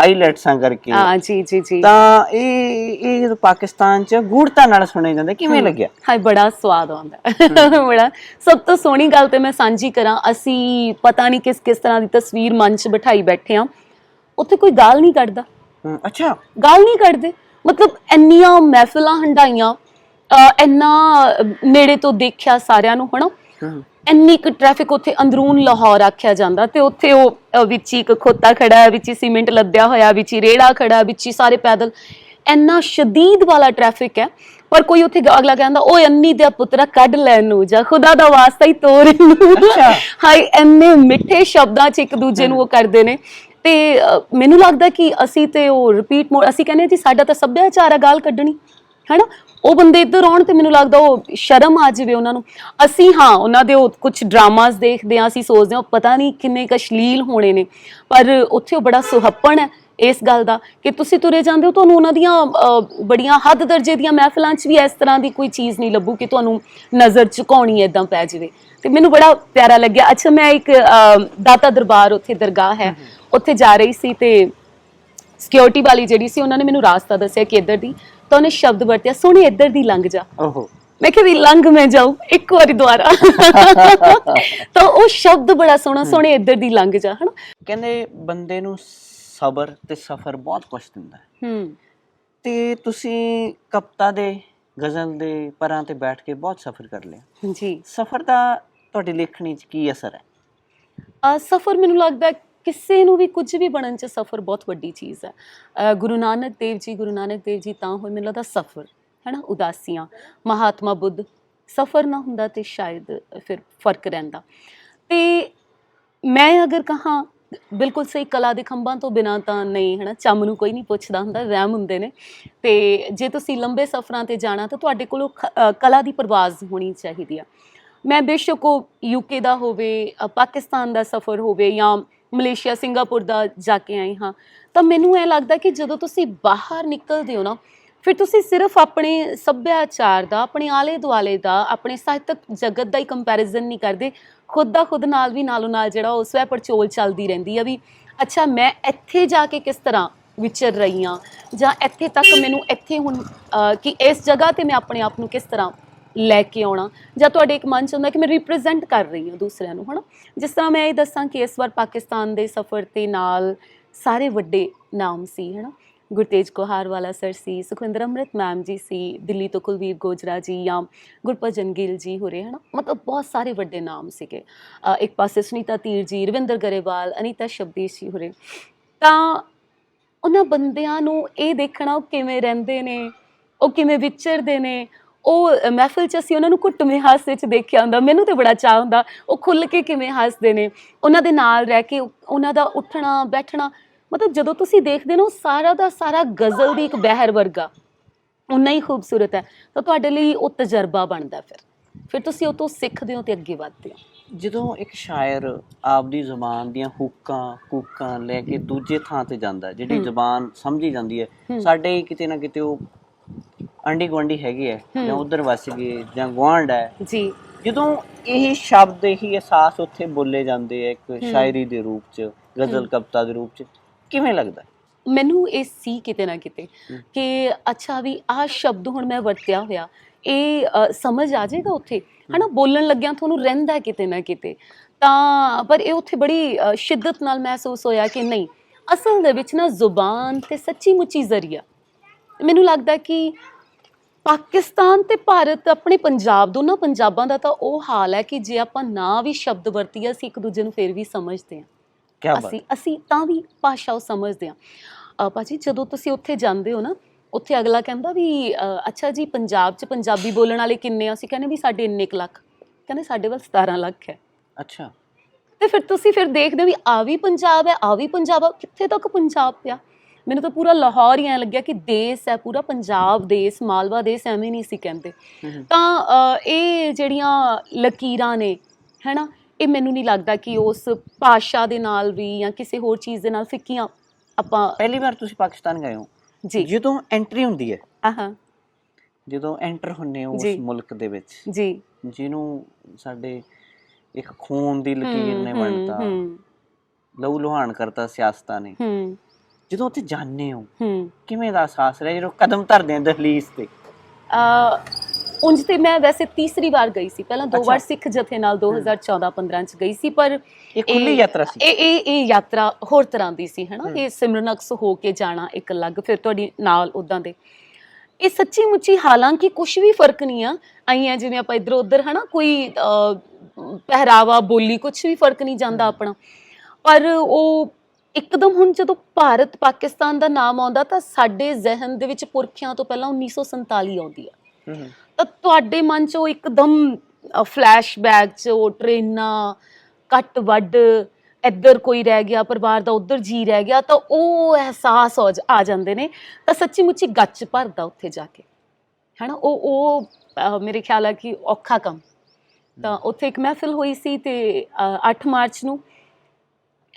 ਆਈਲੈਟਸਾਂ ਕਰਕੇ। ਹਾਂ ਜੀ ਜੀ ਜੀ। ਤਾਂ ਇਹ ਇਹ ਜਦੋਂ ਪਾਕਿਸਤਾਨ ਚ ਗੂੜਤਾ ਨਾਲ ਸੁਣੇ ਜਾਂਦੇ ਕਿਵੇਂ ਲੱਗਿਆ? ਹਾਏ ਬੜਾ ਸਵਾਦ ਆਉਂਦਾ। ਹੈ। ਬੜਾ। ਸਭ ਤੋਂ ਸੋਹਣੀ ਗੱਲ ਤੇ ਮੈਂ ਸਾਂਝੀ ਕਰਾਂ ਅਸੀਂ ਪਤਾ ਨਹੀਂ ਕਿਸ ਕਿਸ ਤਰ੍ਹਾਂ ਦੀ ਤਸਵੀਰ ਮਨ 'ਚ ਬਿਠਾਈ ਬੈਠੇ ਆ। ਉੱਥੇ ਕੋਈ ਗਾਲ ਨਹੀਂ ਕੱਢਦਾ। ਅੱਛਾ। ਗਾਲ ਨਹੀਂ ਕੱਢਦੇ। ਮਤਲਬ ਇੰਨੀਆਂ ਮਹਿਫਿਲਾਂ ਹੰਡਾਈਆਂ ਇੰਨਾ ਨੇੜੇ ਤੋਂ ਦੇਖਿਆ ਸਾਰਿਆਂ ਨੂੰ ਹਨਾ? ਇੰਨੀ ਕੁ ਟ੍ਰੈਫਿਕ ਉੱਥੇ ਅੰਦਰੂਨ ਲਾਹੌਰ ਆਖਿਆ ਜਾਂਦਾ ਤੇ ਉੱਥੇ ਉਹ ਵਿੱਚ ਹੀ ਇੱਕ ਖੋਤਾ ਖੜਾ ਹੈ ਵਿੱਚ ਹੀ ਸੀਮੈਂਟ ਲੱਦਿਆ ਹੋਇਆ ਵਿੱਚ ਹੀ ਰੇੜਾ ਖੜਾ ਹੈ, ਵਿੱਚ ਹੀ ਸਾਰੇ ਪੈਦਲ। ਇੰਨਾ ਸ਼ਦੀਦ ਵਾਲਾ ਟ੍ਰੈਫਿਕ ਹੈ ਪਰ ਕੋਈ ਉੱਥੇ ਅਗਲਾ ਕਹਿੰਦਾ ਓਏ ਅੰਨੀ ਦੇ ਪੁੱਤਰਾ ਕੱਢ ਲੈਣ ਨੂੰ ਜਾ ਖੁਦਾ ਦਾ ਵਾਸਤਾ ਹੀ ਤੋਰ ਇਹਨੂੰ। ਅੱਛਾ। ਹਾਈ ਇੰਨੇ ਮਿੱਠੇ ਸ਼ਬਦਾਂ 'ਚ ਇੱਕ ਦੂਜੇ ਨੂੰ ਉਹ ਕਰਦੇ ਨੇ। ਤੇ ਮੈਨੂੰ ਲੱਗਦਾ ਕਿ ਅਸੀਂ ਤੇ ਉਹ ਰਿਪੀਟ ਮੋਡ ਅਸੀਂ ਕਹਿੰਦੇ ਹਾਂ ਜੀ ਸਾਡਾ ਤਾਂ ਸੱਭਿਆਚਾਰ ਆ ਗਾਲ ਕੱਢਣੀ ਹੈਨਾ? ਉਹ ਬੰਦੇ ਇੱਧਰ ਆਉਣ ਤੇ ਮੈਨੂੰ ਲੱਗਦਾ ਉਹ ਸ਼ਰਮ ਆ ਜਾਵੇ ਉਹਨਾਂ ਨੂੰ। ਅਸੀਂ ਹਾਂ ਉਹਨਾਂ ਦੇ ਉਹ ਕੁਝ ਡਰਾਮਾਸ ਦੇਖਦੇ ਆ ਅਸੀਂ ਸੋਚਦੇ ਹਾਂ ਪਤਾ ਨਹੀਂ ਕਿੰਨੇ ਕੁ ਅਸ਼ਲੀਲ ਹੋਣੇ ਨੇ। ਪਰ ਉੱਥੇ ਉਹ ਬੜਾ ਸੁਹੱਪਣ ਹੈ ਇਸ ਗੱਲ ਦਾ ਕਿ ਤੁਸੀਂ ਤੁਰੇ ਜਾਂਦੇ ਹੋ ਤੁਹਾਨੂੰ ਉਹਨਾਂ ਦੀਆਂ ਬੜੀਆਂ ਹੱਦ ਦਰਜੇ ਦੀਆਂ ਮਹਿਫਲਾਂ 'ਚ ਵੀ ਇਸ ਤਰ੍ਹਾਂ ਦੀ ਕੋਈ ਚੀਜ਼ ਨਹੀਂ ਲੱਭੂ ਕਿ ਤੁਹਾਨੂੰ ਨਜ਼ਰ ਝੁਕਾਉਣੀ ਏਦਾਂ ਪੈ ਜਾਵੇ। ਤੇ ਮੈਨੂੰ ਬੜਾ ਪਿਆਰਾ ਲੱਗਿਆ। ਅੱਛਾ ਮੈਂ ਇੱਕ ਦਾਤਾ ਦਰਬਾਰ ਉੱਥੇ ਦਰਗਾਹ ਹੈ। ਉੱਥੇ ਜਾ ਰਹੀ ਸੀ ਤੇ ਸਿਕਿਉਰਿਟੀ ਵਾਲੀ ਜਿਹੜੀ ਸੀ ਉਹਨਾਂ ਨੇ ਮੈਨੂੰ ਰਾਸਤਾ ਦੱਸਿਆ ਕਿ ਇੱਧਰ ਦੀ ਤਾਂ ਉਹਨੇ ਸ਼ਬਦ ਵਰਤਿਆ ਸੋਹਣੀ ਇੱਧਰ ਦੀ ਲੰਘ ਜਾ। ਓਹੋ। ਮੈਂ ਕਿਹਾ ਵੀ ਲੰਘ ਮੈਂ ਜਾਉ ਇੱਕ ਵਾਰੀ ਦੁਆਰਾ ਤਾਂ ਉਹ ਸ਼ਬਦ ਬੜਾ ਸੋਹਣਾ ਸੋਹਣੇ ਇੱਧਰ ਦੀ ਲੰਘ ਜਾ ਹਨਾ? ਕਹਿੰਦੇ ਬੰਦੇ ਨੂੰ ਸਬਰ ਤੇ ਸਫਰ ਬਹੁਤ ਕੁਝ ਦਿੰਦਾ ਹੈ। ਹੂੰ। ਤੇ ਤੁਸੀਂ ਕਪਤਾ ਦੇ ਗਜ਼ਲ ਦੇ ਪਰਾਂ ਤੇ ਬੈਠ ਕੇ ਬਹੁਤ ਸਫਰ ਕਰ ਲਿਆ। ਜੀ। ਸਫਰ ਦਾ ਤੁਹਾਡੀ ਲੇਖਣੀ 'ਚ ਕੀ ਅਸਰ ਹੈ? ਅ, ਸਫ਼ਰ ਮੈਨੂੰ ਲੱਗਦਾ ਕਿਸੇ ਨੂੰ ਵੀ ਕੁਝ ਵੀ ਬਣਨ ਚ ਸਫ਼ਰ ਬਹੁਤ ਵੱਡੀ ਚੀਜ਼ ਹੈ। ਗੁਰੂ ਨਾਨਕ ਦੇਵ ਜੀ, ਗੁਰੂ ਨਾਨਕ ਦੇਵ ਜੀ ਤਾਂ ਹੋਏ, ਮੈਨੂੰ ਲੱਗਦਾ ਸਫ਼ਰ, ਹੈਨਾ, ਉਦਾਸੀਆਂ, ਮਹਾਤਮਾ ਬੁੱਧ, ਸਫ਼ਰ ਨਾ ਹੁੰਦਾ ਤੇ ਸ਼ਾਇਦ ਫਿਰ ਫ਼ਰਕ ਰਹਿੰਦਾ। ਤੇ ਮੈਂ ਅਗਰ ਕਹਾਂ, ਬਿਲਕੁਲ ਸਹੀ ਕਲਾ ਦੇ ਖੰਭਾਂ ਤੋਂ ਬਿਨਾ ਤਾਂ ਨਹੀਂ, ਹੈਨਾ, ਚੰਮ ਨੂੰ ਕੋਈ ਨਹੀਂ ਪੁੱਛਦਾ ਹੁੰਦਾ, ਵਹਿਮ ਹੁੰਦੇ ਨੇ। ਤੇ ਜੇ ਤੁਸੀਂ ਲੰਬੇ ਸਫ਼ਰਾਂ ਤੇ ਜਾਣਾ ਤਾਂ ਤੁਹਾਡੇ ਕੋਲ ਕਲਾ ਦੀ ਪਰਵਾਜ਼ ਹੋਣੀ ਚਾਹੀਦੀ ਆ। ਮੈਂ ਬੇਸ਼ੱਕ ਉਹ ਯੂਕੇ ਦਾ ਹੋਵੇ ਪਾਕਿਸਤਾਨ ਦਾ ਸਫ਼ਰ ਹੋਵੇ ਜਾਂ ਮਲੇਸ਼ੀਆ, ਸਿੰਗਾਪੁਰ ਦਾ ਜਾ ਕੇ ਆਏ ਹਾਂ। ਤਾਂ ਮੈਨੂੰ ਇਹ ਲੱਗਦਾ ਕਿ ਜਦੋਂ ਤੁਸੀਂ ਬਾਹਰ ਨਿਕਲਦੇ ਹੋ ਨਾ, ਫਿਰ ਤੁਸੀਂ ਸਿਰਫ ਆਪਣੇ ਸੱਭਿਆਚਾਰ ਦਾ, ਆਪਣੇ ਆਲੇ ਦੁਆਲੇ ਦਾ, ਆਪਣੇ ਸਾਹਿਤਕ ਜਗਤ ਦਾ ਹੀ ਕੰਪੈਰੀਜ਼ਨ ਨਹੀਂ ਕਰਦੇ। ਖੁਦ ਦਾ ਖੁਦ ਨਾਲ ਵੀ ਨਾਲੋਂ ਨਾਲ ਜਿਹੜਾ ਉਹ ਸਵੈ ਪਰਚੋਲ ਚੱਲਦੀ ਰਹਿੰਦੀ ਆ ਵੀ, ਅੱਛਾ, ਮੈਂ ਇੱਥੇ ਜਾ ਕੇ ਕਿਸ ਤਰ੍ਹਾਂ ਵਿਚਰ ਰਹੀ ਹਾਂ? ਜਾਂ ਇੱਥੇ ਤੱਕ ਮੈਨੂੰ ਇੱਥੇ ਹੁਣ ਕਿ ਇਸ ਜਗ੍ਹਾ ਤੇ ਮੈਂ ਆਪਣੇ ਆਪ ਨੂੰ ਕਿਸ ਤਰ੍ਹਾਂ ਲੈ ਕੇ ਆਉਣਾ ਜਾਂ ਤੁਹਾਡੇ ਇੱਕ ਮਨ ਚ ਹੁੰਦਾ ਕਿ ਮੈਂ ਰਿਪਰੈਜ਼ੈਂਟ ਕਰ ਰਹੀ ਹਾਂ ਦੂਸਰਿਆਂ ਨੂੰ, ਹਨਾ? ਜਿਸ ਤਰ੍ਹਾਂ ਮੈਂ ਇਹ ਦੱਸਾਂ ਕਿ ਇਸ ਵਾਰ ਪਾਕਿਸਤਾਨ ਦੇ ਸਫ਼ਰ ਤੇ ਨਾਲ ਸਾਰੇ ਵੱਡੇ ਨਾਮ ਸੀ, ਹਨਾ? ਗੁਰਤੇਜ ਕੋਹਾਰਵਾਲਾ ਸਰ ਸੀ, ਸੁਖਵਿੰਦਰ ਅੰਮ੍ਰਿਤ ਮੈਮ ਜੀ ਸੀ, ਦਿੱਲੀ ਤੋਂ ਕੁਲਵੀਰ ਗੋਜਰਾ ਜੀ ਜਾਂ ਗੁਰਪਜਨ ਗਿੱਲ ਜੀ ਹੋਰੇ, ਹਨਾ? ਮਤਲਬ ਬਹੁਤ ਸਾਰੇ ਵੱਡੇ ਨਾਮ ਸੀਗੇ। ਇੱਕ ਪਾਸੇ ਸੁਨੀਤਾ ਤੀਰ ਜੀ, ਰਵਿੰਦਰ ਗਰੇਵਾਲ, ਅਨੀਤਾ ਸ਼ਬਦੀਸ਼ ਜੀ ਹੋਰੇ। ਤਾਂ ਉਹਨਾਂ ਬੰਦਿਆਂ ਨੂੰ ਇਹ ਦੇਖਣਾ ਉਹ ਕਿਵੇਂ ਰਹਿੰਦੇ ਨੇ, ਉਹ ਕਿਵੇਂ ਵਿਚਰਦੇ ਨੇ ਉਹ ਮਹਿਫਿਲ 'ਚ ਅਸੀਂ ਉਹਨਾਂ ਨੂੰ ਘੁੱਟਵੇਂ ਹਾਸੇ 'ਚ ਦੇਖਿਆ ਹੁੰਦਾ ਮੈਨੂੰ ਤੇ ਬੜਾ ਚਾਹ ਹੁੰਦਾ ਉਹ ਖੁੱਲ ਕੇ ਕਿਵੇਂ ਹੱਸਦੇ ਨੇ ਉਹਨਾਂ ਦੇ ਨਾਲ ਰਹਿ ਕੇ ਉਹ- ਉਹਨਾਂ ਦਾ ਉੱਠਣਾ ਬੈਠਣਾ ਮਤਲਬ ਜਦੋਂ ਤੁਸੀਂ ਦੇਖਦੇ ਹੋ ਸਾਰਾ ਦਾ ਸਾਰਾ ਗਜ਼ਲ ਦੀ ਇੱਕ ਬਹਿਰ ਵਰਗਾ ਉਨਾ ਹੀ ਖੂਬਸੂਰਤ ਹੈ ਤਾਂ ਤੁਹਾਡੇ ਲਈ ਉਹ ਤਜਰਬਾ ਬਣਦਾ ਫਿਰ ਫਿਰ ਤੁਸੀਂ ਉਹ ਤੋਂ ਸਿੱਖਦੇ ਹੋ ਤੇ ਅੱਗੇ ਵਧਦੇ ਹੋ ਜਦੋਂ ਇੱਕ ਸ਼ਾਇਰ ਆਪਦੀ ਜ਼ੁਬਾਨ ਦੀਆਂ ਹੁੱਕਾਂ ਕੂਕਾਂ ਲੈ ਕੇ ਦੂਜੇ ਥਾਂ ਤੇ ਜਾਂਦਾ ਜਿਹੜੀ। ਜ਼ੁਬਾਨ ਸਮਝੀ ਜਾਂਦੀ ਹੈ। ਸਾਡੇ ਕਿਤੇ ਨਾ ਕਿਤੇ ਉਹ ਆਂਢੀ ਗੁਆਂਢੀ ਹੈਗੇ ਹੈ ਜਾਂ। ਉਧਰ ਵਸ ਗਏ ਜਾਂ ਗੁਆਂਢ ਹੈ ਜੀ। ਜਦੋਂ ਇਹ ਸ਼ਬਦ ਹੀ ਅਹਿਸਾਸ ਉੱਥੇ ਬੋਲੇ ਜਾਂਦੇ ਆ ਇੱਕ ਸ਼ਾਇਰੀ ਦੇ ਰੂਪ 'ਚ ਗਜ਼ਲ। ਕਵਿਤਾ ਦੇ ਰੂਪ 'ਚ ਕਿਵੇਂ ਲੱਗਦਾ? ਮੈਨੂੰ ਇਹ ਸੀ ਕਿਤੇ ਨਾ ਕਿਤੇ। ਕਿ ਅੱਛਾ ਵੀ ਆਹ ਸ਼ਬਦ ਹੁਣ ਮੈਂ ਵਰਤਿਆ ਹੋਇਆ ਇਹ ਸਮਝ ਆ ਜਾਏਗਾ ਉੱਥੇ? ਹਨਾ ਬੋਲਣ ਲੱਗਿਆਂ ਤੁਹਾਨੂੰ ਰਹਿੰਦਾ ਕਿਤੇ ਨਾ ਕਿਤੇ। ਤਾਂ ਪਰ ਇਹ ਉੱਥੇ ਬੜੀ ਸ਼ਿੱਦਤ ਨਾਲ ਮਹਿਸੂਸ ਹੋਇਆ ਕਿ ਨਹੀਂ। ਅਸਲ ਦੇ ਵਿੱਚ ਨਾ ਜ਼ੁਬਾਨ ਤੇ ਸੱਚੀ ਮੁੱਚੀ ਜ਼ਰੀਆ ਮੈਨੂੰ ਲੱਗਦਾ ਕਿ ਪਾਕਿਸਤਾਨ ਤੇ ਭਾਰਤ ਆਪਣੇ ਪੰਜਾਬ ਦੋਨਾਂ ਪੰਜਾਬਾਂ ਦਾ ਤਾਂ ਉਹ ਹਾਲ ਹੈ ਕਿ ਜੇ ਆਪਾਂ ਨਾ ਵੀ ਸ਼ਬਦ ਵਰਤੀਏ ਅਸੀਂ ਇੱਕ ਦੂਜੇ ਨੂੰ ਫਿਰ ਵੀ ਸਮਝਦੇ ਹਾਂ। ਕੀ ਬਾਤ ਅਸੀਂ ਅਸੀਂ ਤਾਂ ਵੀ ਭਾਸ਼ਾ ਉਹ ਸਮਝਦੇ ਹਾਂ। ਅ, ਭਾਜੀ ਜਦੋਂ ਤੁਸੀਂ ਉੱਥੇ ਜਾਂਦੇ ਹੋ ਨਾ ਉੱਥੇ ਅਗਲਾ ਕਹਿੰਦਾ ਵੀ ਅੱਛਾ ਜੀ ਪੰਜਾਬ 'ਚ ਪੰਜਾਬੀ ਬੋਲਣ ਵਾਲੇ ਕਿੰਨੇ ਆ? ਅਸੀਂ ਕਹਿੰਦੇ ਵੀ ਸਾਡੇ ਇੰਨੇ ਕੁ ਲੱਖ। ਕਹਿੰਦੇ ਸਾਡੇ ਵੱਲ 17 ਲੱਖ ਹੈ। ਅੱਛਾ। ਤੇ ਫਿਰ ਤੁਸੀਂ ਫਿਰ ਦੇਖਦੇ ਹੋ ਵੀ ਆ ਵੀ ਪੰਜਾਬ ਹੈ ਆ ਵੀ ਪੰਜਾਬ ਆ ਕਿੱਥੇ ਤੱਕ ਪੰਜਾਬ ਪਿਆ? ਮੈਨੂੰ ਤਾਂ ਪੂਰਾ ਲਾਹੌਰ ਹੀ ਐ ਲੱਗਿਆ ਕਿ ਦੇਸ਼ ਹੈ ਪੂਰਾ ਪੰਜਾਬ ਦੇਸ਼ ਮਾਲਵਾ ਦੇਸ਼ ਐਵੇਂ ਨਹੀਂ ਸੀ ਕਹਿੰਦੇ। ਤਾਂ ਇਹ ਜਿਹੜੀਆਂ ਲਕੀਰਾਂ ਨੇ ਹੈਨਾ ਇਹ ਮੈਨੂੰ ਨਹੀਂ ਲੱਗਦਾ ਕਿ ਉਸ ਭਾਸ਼ਾ ਦੇ ਨਾਲ ਵੀ ਜਾਂ ਕਿਸੇ ਹੋਰ ਚੀਜ਼ ਦੇ ਨਾਲ ਫਿੱਕੀਆਂ ਆਪਾਂ ਪਹਿਲੀ ਵਾਰ ਤੁਸੀਂ ਪਾਕਿਸਤਾਨ ਗਏ ਹੋ। ਜੀ। ਜਦੋਂ ਐਂਟਰੀ ਹੁੰਦੀ ਹੈ ਆਹਾਂ ਜਦੋਂ ਐਂਟਰ ਹੁੰਨੇ ਹੋ ਉਸ। ਮੁਲਕ ਦੇ ਵਿੱਚ ਜੀ। ਜਿਹਨੂੰ ਸਾਡੇ ਇੱਕ ਖੂਨ ਦੀ ਲਕੀਰ ਨੇ ਵੰਡਤਾ ਲਹੂ ਲੁਹਾਨ ਕਰਤਾ ਸਿਆਸਤਾਂ ਨੇ। ਹੂੰ। ਜਦੋਂ ਉੱਥੇ ਜਾਂਦੇ ਹੋ ਹੂੰ। ਕਿਵੇਂ ਦਾ ਅਹਿਸਾਸ ਰਿਹਾ ਜਦੋਂ ਕਦਮ ਧਰਦੇ ਆ ਦਹਲੀਜ਼ ਤੇ? ਅ ਉਂਝ ਤੇ ਮੈਂ ਵੈਸੇ ਤੀਸਰੀ ਵਾਰ ਗਈ ਸੀ। ਪਹਿਲਾਂ ਦੋ। ਵਾਰ ਸਿੱਖ ਜਥੇ ਨਾਲ 2014-15 ਚ ਗਈ ਸੀ ਪਰ ਇਹ ਖੁੱਲੀ ਯਾਤਰਾ ਸੀ? ਇਹ ਇਹ ਇਹ ਯਾਤਰਾ ਹੋਰ ਤਰ੍ਹਾਂ ਦੀ ਸੀ ਹਨਾ। ਇਹ ਸਿਮਰਨ ਅਕਸ ਹੋ ਕੇ ਜਾਣਾ ਇੱਕ ਅਲੱਗ ਫਿਰ ਤੁਹਾਡੀ ਨਾਲ ਉਦਾਂ ਦੇ। ਇਹ ਸੱਚੀ ਮੁੱਚੀ ਹਾਲਾਂਕਿ ਕੁਝ ਵੀ ਫ਼ਰਕ ਨਹੀਂ ਆ ਆਈ ਆ ਜਿਵੇਂ ਆਪਾਂ ਇਧਰ ਉਧਰ ਹਨਾ? ਕੋਈ ਪਹਿਰਾਵਾ ਬੋਲੀ ਕੁਝ ਵੀ ਫ਼ਰਕ ਨਹੀਂ ਜਾਂਦਾ ਆਪਣਾ। ਪਰ ਉਹ ਇੱਕਦਮ ਹੁਣ ਜਦੋਂ ਭਾਰਤ ਪਾਕਿਸਤਾਨ ਦਾ ਨਾਮ ਆਉਂਦਾ ਤਾਂ ਸਾਡੇ ਜ਼ਿਹਨ ਦੇ ਵਿੱਚ ਪੁਰਖਿਆਂ ਤੋਂ ਪਹਿਲਾਂ 1947 ਆਉਂਦੀ ਆ। ਤਾਂ ਤੁਹਾਡੇ ਮਨ 'ਚ ਉਹ ਇੱਕਦਮ ਫਲੈਸ਼ਬੈਕ 'ਚ ਉਹ ਟ੍ਰੇਨਾਂ ਕੱਟ ਵੱਡ ਇੱਧਰ ਕੋਈ ਰਹਿ ਗਿਆ ਪਰਿਵਾਰ ਦਾ ਉੱਧਰ ਜੀ ਰਹਿ ਗਿਆ ਤਾਂ ਉਹ ਅਹਿਸਾਸ ਆ ਜਾਂਦੇ ਨੇ। ਤਾਂ ਸੱਚੀ ਮੁੱਚੀ ਗੱਚ ਭਰਦਾ ਉੱਥੇ ਜਾ ਕੇ। ਹੈਨਾ ਉਹ ਉਹ ਮੇਰੇ ਖਿਆਲ ਆ ਕਿ ਔਖਾ ਕੰਮ। ਤਾਂ ਉੱਥੇ ਇੱਕ ਮਹਿਫਿਲ ਹੋਈ ਸੀ ਤੇ ਅਹ, 8 ਮਾਰਚ ਨੂੰ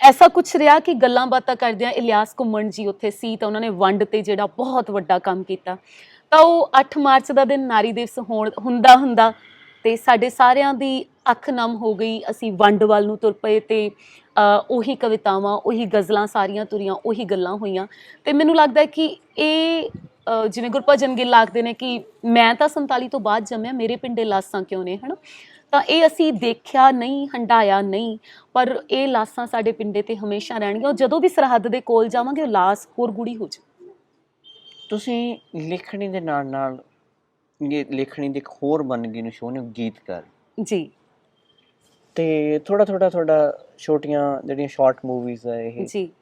ਐਸਾ ਕੁਝ ਰਿਹਾ ਕਿ ਗੱਲਾਂ ਬਾਤਾਂ ਕਰਦਿਆਂ ਇਲਿਆਸ ਘੁੰਮਣ ਜੀ ਉੱਥੇ ਸੀ ਤਾਂ ਉਹਨਾਂ ਨੇ ਵੰਡ ਤੇ ਜਿਹੜਾ ਬਹੁਤ ਵੱਡਾ ਕੰਮ ਕੀਤਾ। ਤਾਂ ਉਹ 8 ਮਾਰਚ ਦਾ ਦਿਨ ਨਾਰੀ ਦਿਵਸ ਹੋਣ, ਹੁੰਦਾ ਹੁੰਦਾ ਤੇ ਸਾਡੇ ਸਾਰਿਆਂ ਦੀ ਅੱਖ ਨਮ ਹੋ ਗਈ। ਅਸੀਂ ਵੰਡ ਵੱਲ ਨੂੰ ਤੁਰ ਪਏ ਤੇ ਉਹੀ ਕਵਿਤਾਵਾਂ, ਉਹੀ ਗਜ਼ਲਾਂ ਸਾਰੀਆਂ ਤੁਰੀਆਂ, ਉਹੀ ਗੱਲਾਂ ਹੋਈਆਂ। ਤੇ ਮੈਨੂੰ ਲੱਗਦਾ ਹੈ ਕਿ ਇਹ ਜਿਵੇਂ ਗੁਰਭਜਨ ਗਿੱਲ ਆਖਦੇ ਨੇ ਕਿ ਮੈਂ ਤਾਂ 47 ਤੋਂ ਬਾਅਦ ਜੰਮਿਆ, ਮੇਰੇ ਪਿੰਡੇ ਲਾਸਾਂ ਕਿਉਂ ਨੇ, ਹਨਾ? ਤਾਂ ਇਹ ਅਸੀਂ ਦੇਖਿਆ ਨਹੀਂ ਹੰਡਾਇਆ ਨਹੀਂ ਪਰ ਇਹ ਲਾਸਾਂ ਸਾਡੇ ਪਿੰਡੇ ਤੇ ਹਮੇਸ਼ਾ ਰਹਿਣਗੀਆਂ ਉਹ ਜਦੋਂ ਵੀ ਸਰਹੱਦ ਦੇ ਕੋਲ ਜਾਵਾਂਗੇ ਉਹ ਲਾਸ ਹੋਰ ਗੂੜੀ ਹੋ ਜਾ ਤੁਸੀਂ ਲਿਖਣੀ ਦੇ ਨਾਲ ਨਾਲ ਇਹ ਲਿਖਣੀ ਦੀ ਇੱਕ ਹੋਰ ਬਨਗੀ ਨੂੰ ਸ਼ੋਨੇ ਗੀਤਕਾਰ। ਜੀ। ਤੇ ਥੋੜਾ ਥੋੜਾ ਥੋੜਾ ਛੋਟੀਆਂ ਜਿਹੜੀਆਂ ਸ਼ਾਰਟ ਮੂਵੀਜ਼ ਆ ਇਹ। ਜੀ।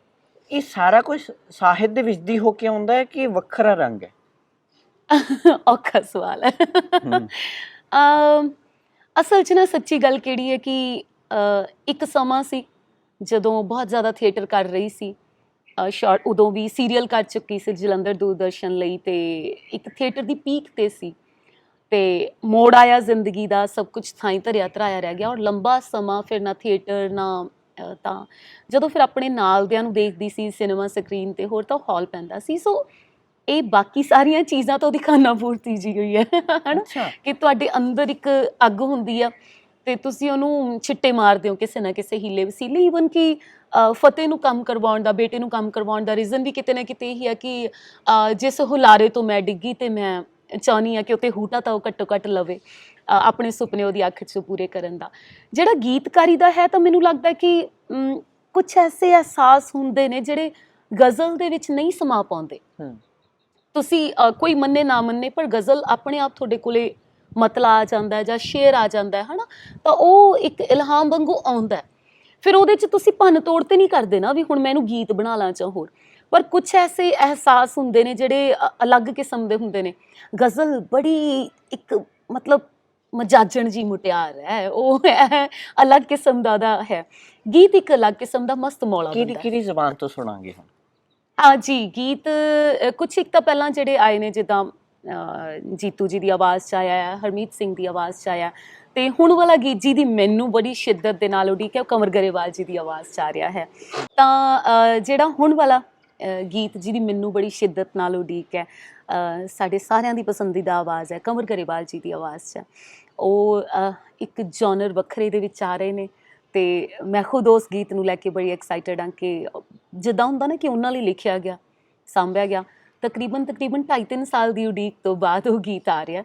ਇਹ ਸਾਰਾ ਕੁਝ ਸਾਹਿਤ ਦੇ ਵਿੱਚ ਦੀ ਹੋ ਕੇ ਆਉਂਦਾ ਹੈ ਕਿ ਵੱਖਰਾ ਰੰਗ ਹੈ? ਔਖਾ ਸਵਾਲ ਹੈ। ਅਮ, ਅਸਲ 'ਚ ਨਾ ਸੱਚੀ ਗੱਲ ਕਿਹੜੀ ਹੈ ਕਿ ਇੱਕ ਸਮਾਂ ਸੀ ਜਦੋਂ ਬਹੁਤ ਜ਼ਿਆਦਾ ਥੀਏਟਰ ਕਰ ਰਹੀ ਸੀ। ਸ਼ਾਰਟ ਉਦੋਂ ਵੀ ਸੀਰੀਅਲ ਕਰ ਚੁੱਕੀ ਸੀ ਜਲੰਧਰ ਦੂਰਦਰਸ਼ਨ ਲਈ ਤੇ ਇੱਕ ਥੀਏਟਰ ਦੀ ਪੀਕ ਤੇ ਸੀ। ਤੇ ਮੋੜ ਆਇਆ ਜ਼ਿੰਦਗੀ ਦਾ, ਸਭ ਕੁਝ ਥਾਈ ਧਰਿਆ ਧਰਾਇਆ ਰਹਿ ਗਿਆ ਔਰ ਲੰਬਾ ਸਮਾਂ ਫਿਰ ਨਾ ਥੀਏਟਰ, ਨਾ ਤਾਂ ਜਦੋਂ ਫਿਰ ਆਪਣੇ ਨਾਲਦਿਆਂ ਨੂੰ ਦੇਖਦੀ ਸੀ ਸਿਨੇਮਾ ਸਕਰੀਨ ਤੇ, ਹੋਰ ਤਾਂ ਹਾਲ ਪੈਂਦਾ ਸੀ। ਸੋ ਇਹ ਬਾਕੀ ਸਾਰੀਆਂ ਚੀਜ਼ਾਂ ਤਾਂ ਉਹਦੀ ਖਾਨਾ ਪੂਰਤੀ ਜੀ ਹੋਈ ਹੈ ਹਨਾ? ਕਿ ਤੁਹਾਡੇ ਅੰਦਰ ਇੱਕ ਅੱਗ ਹੁੰਦੀ ਆ ਤੇ ਤੁਸੀਂ ਉਹਨੂੰ ਛਿੱਟੇ ਮਾਰਦੇ ਹੋ ਕਿਸੇ ਨਾ ਕਿਸੇ ਹੀਲੇ ਵਸੀਲੇ। ਈਵਨ ਕਿ ਫਤਿਹ ਨੂੰ ਕੰਮ ਕਰਵਾਉਣ ਦਾ ਬੇਟੇ ਨੂੰ ਕੰਮ ਕਰਵਾਉਣ ਦਾ ਰੀਜ਼ਨ ਵੀ ਕਿਤੇ ਨਾ ਕਿਤੇ ਇਹੀ ਆ ਕਿ ਜਿਸ ਹੁਲਾਰੇ ਤੋਂ ਮੈਂ ਡਿੱਗੀ ਤੇ ਮੈਂ ਚਾਹਨੀ ਆ ਕਿ ਉਤੇ ਹੂਟਾ ਤਾਂ ਉਹ ਘੱਟੋ ਘੱਟ ਲਵੇ ਆਪਣੇ ਸੁਪਨੇ ਉਹਦੀ ਅੱਖ 'ਚ ਪੂਰੇ ਕਰਨ ਦਾ। ਜਿਹੜਾ ਗੀਤਕਾਰੀ ਦਾ ਹੈ ਤਾਂ ਮੈਨੂੰ ਲੱਗਦਾ ਕਿ ਕੁਝ ਐਸੇ ਅਹਿਸਾਸ ਹੁੰਦੇ ਨੇ ਜਿਹੜੇ ਗਜ਼ਲ ਦੇ ਵਿੱਚ ਨਹੀਂ ਸਮਾ ਪਾਉਂਦੇ। ਤੁਸੀਂ ਕੋਈ ਮੰਨੇ ਨਾ ਮੰਨੇ ਪਰ ਗਜ਼ਲ ਆਪਣੇ ਆਪ ਤੁਹਾਡੇ ਕੋਲੇ ਮਤਲਾ ਆ ਜਾਂਦਾ ਹੈ ਜਾਂ ਸ਼ੇਰ ਆ ਜਾਂਦਾ ਹੈ ਹਨਾ? ਤਾਂ ਉਹ ਇੱਕ ਇਲਹਾਮ ਵਾਂਗੂ ਆਉਂਦਾ ਹੈ। ਫਿਰ ਉਹਦੇ 'ਚ ਤੁਸੀਂ ਭੰਨ ਤੋੜ ਤੇ ਨਹੀਂ ਕਰਦੇ ਨਾ ਵੀ ਹੁਣ ਮੈਂ ਇਹਨੂੰ ਗੀਤ ਬਣਾ ਲਾਂ ਜਾਂ ਹੋਰ। ਪਰ ਕੁਝ ਐਸੇ ਅਹਿਸਾਸ ਹੁੰਦੇ ਨੇ ਜਿਹੜੇ ਅਲੱਗ ਕਿਸਮ ਦੇ ਹੁੰਦੇ ਨੇ। ਗਜ਼ਲ ਬੜੀ ਇੱਕ ਮਤਲਬ ਮਜਾਜਣ ਜੀ ਮੁਟਿਆਰ ਹੈ ਉਹ ਹੈ ਅਲੱਗ ਕਿਸਮ ਦਾ ਦਾ ਹੈ। ਗੀਤ ਇੱਕ ਅਲੱਗ ਕਿਸਮ ਦਾ ਮਸਤ ਮੌਲਾ ਕਿਹੜੀ ਹੁੰਦਾ ਹੈ। ਕਿਹੜੀ ਜ਼ਬਾਨ ਤੋਂ ਸੁਣਾਂਗੇ ਹੁਣ? ਹਾਂ ਜੀ ਗੀਤ ਅ, ਕੁਛ ਇੱਕ ਤਾਂ ਪਹਿਲਾਂ ਜਿਹੜੇ ਆਏ ਨੇ ਜਿੱਦਾਂ ਜੀਤੂ ਜੀ ਦੀ ਆਵਾਜ਼ ਚ ਆਇਆ ਹੈ ਹਰਮੀਤ ਸਿੰਘ ਦੀ ਆਵਾਜ਼ ਚ ਆਇਆ ਤੇ ਹੁਣ ਵਾਲਾ ਗੀਤ ਜੀ ਦੀ ਮੈਨੂੰ ਬੜੀ ਸ਼ਿੱਦਤ ਦੇ ਨਾਲ ਉਡੀਕ ਹੈ ਉਹ ਕਮਰ ਗਰੇਵਾਲ ਜੀ ਦੀ ਆਵਾਜ਼ ਚ ਆ ਰਿਹਾ ਹੈ। ਤਾਂ ਜਿਹੜਾ ਹੁਣ ਵਾਲਾ ਗੀਤ ਜਿਹਦੀ ਮੈਨੂੰ ਬੜੀ ਸ਼ਿੱਦਤ ਨਾਲ ਉਡੀਕ ਹੈ ਸਾਡੇ ਸਾਰਿਆਂ ਦੀ ਪਸੰਦੀਦਾ ਆਵਾਜ਼ ਹੈ ਕਮਰ ਗਰੇਵਾਲ ਜੀ ਦੀ ਆਵਾਜ਼ ਚ। ਉਹ ਇੱਕ ਜਨਰ ਵੱਖਰੇ ਦੇ ਵਿੱਚ ਆ ਰਹੇ ਨੇ ਤੇ ਮੈਂ ਖੁਦ ਉਸ ਗੀਤ ਨੂੰ ਲੈ ਕੇ ਬੜੀ ਐਕਸਾਈਟਡ ਹਾਂ ਕਿ ਜਿੱਦਾਂ ਹੁੰਦਾ ਨਾ ਕਿ ਉਹਨਾਂ ਲਈ ਲਿਖਿਆ ਗਿਆ ਸਾਂਭਿਆ ਗਿਆ ਤਕਰੀਬਨ ਤਕਰੀਬਨ 2.5-3 ਸਾਲ ਦੀ ਉਡੀਕ ਤੋਂ ਬਾਅਦ ਉਹ ਗੀਤ ਆ ਰਿਹਾ।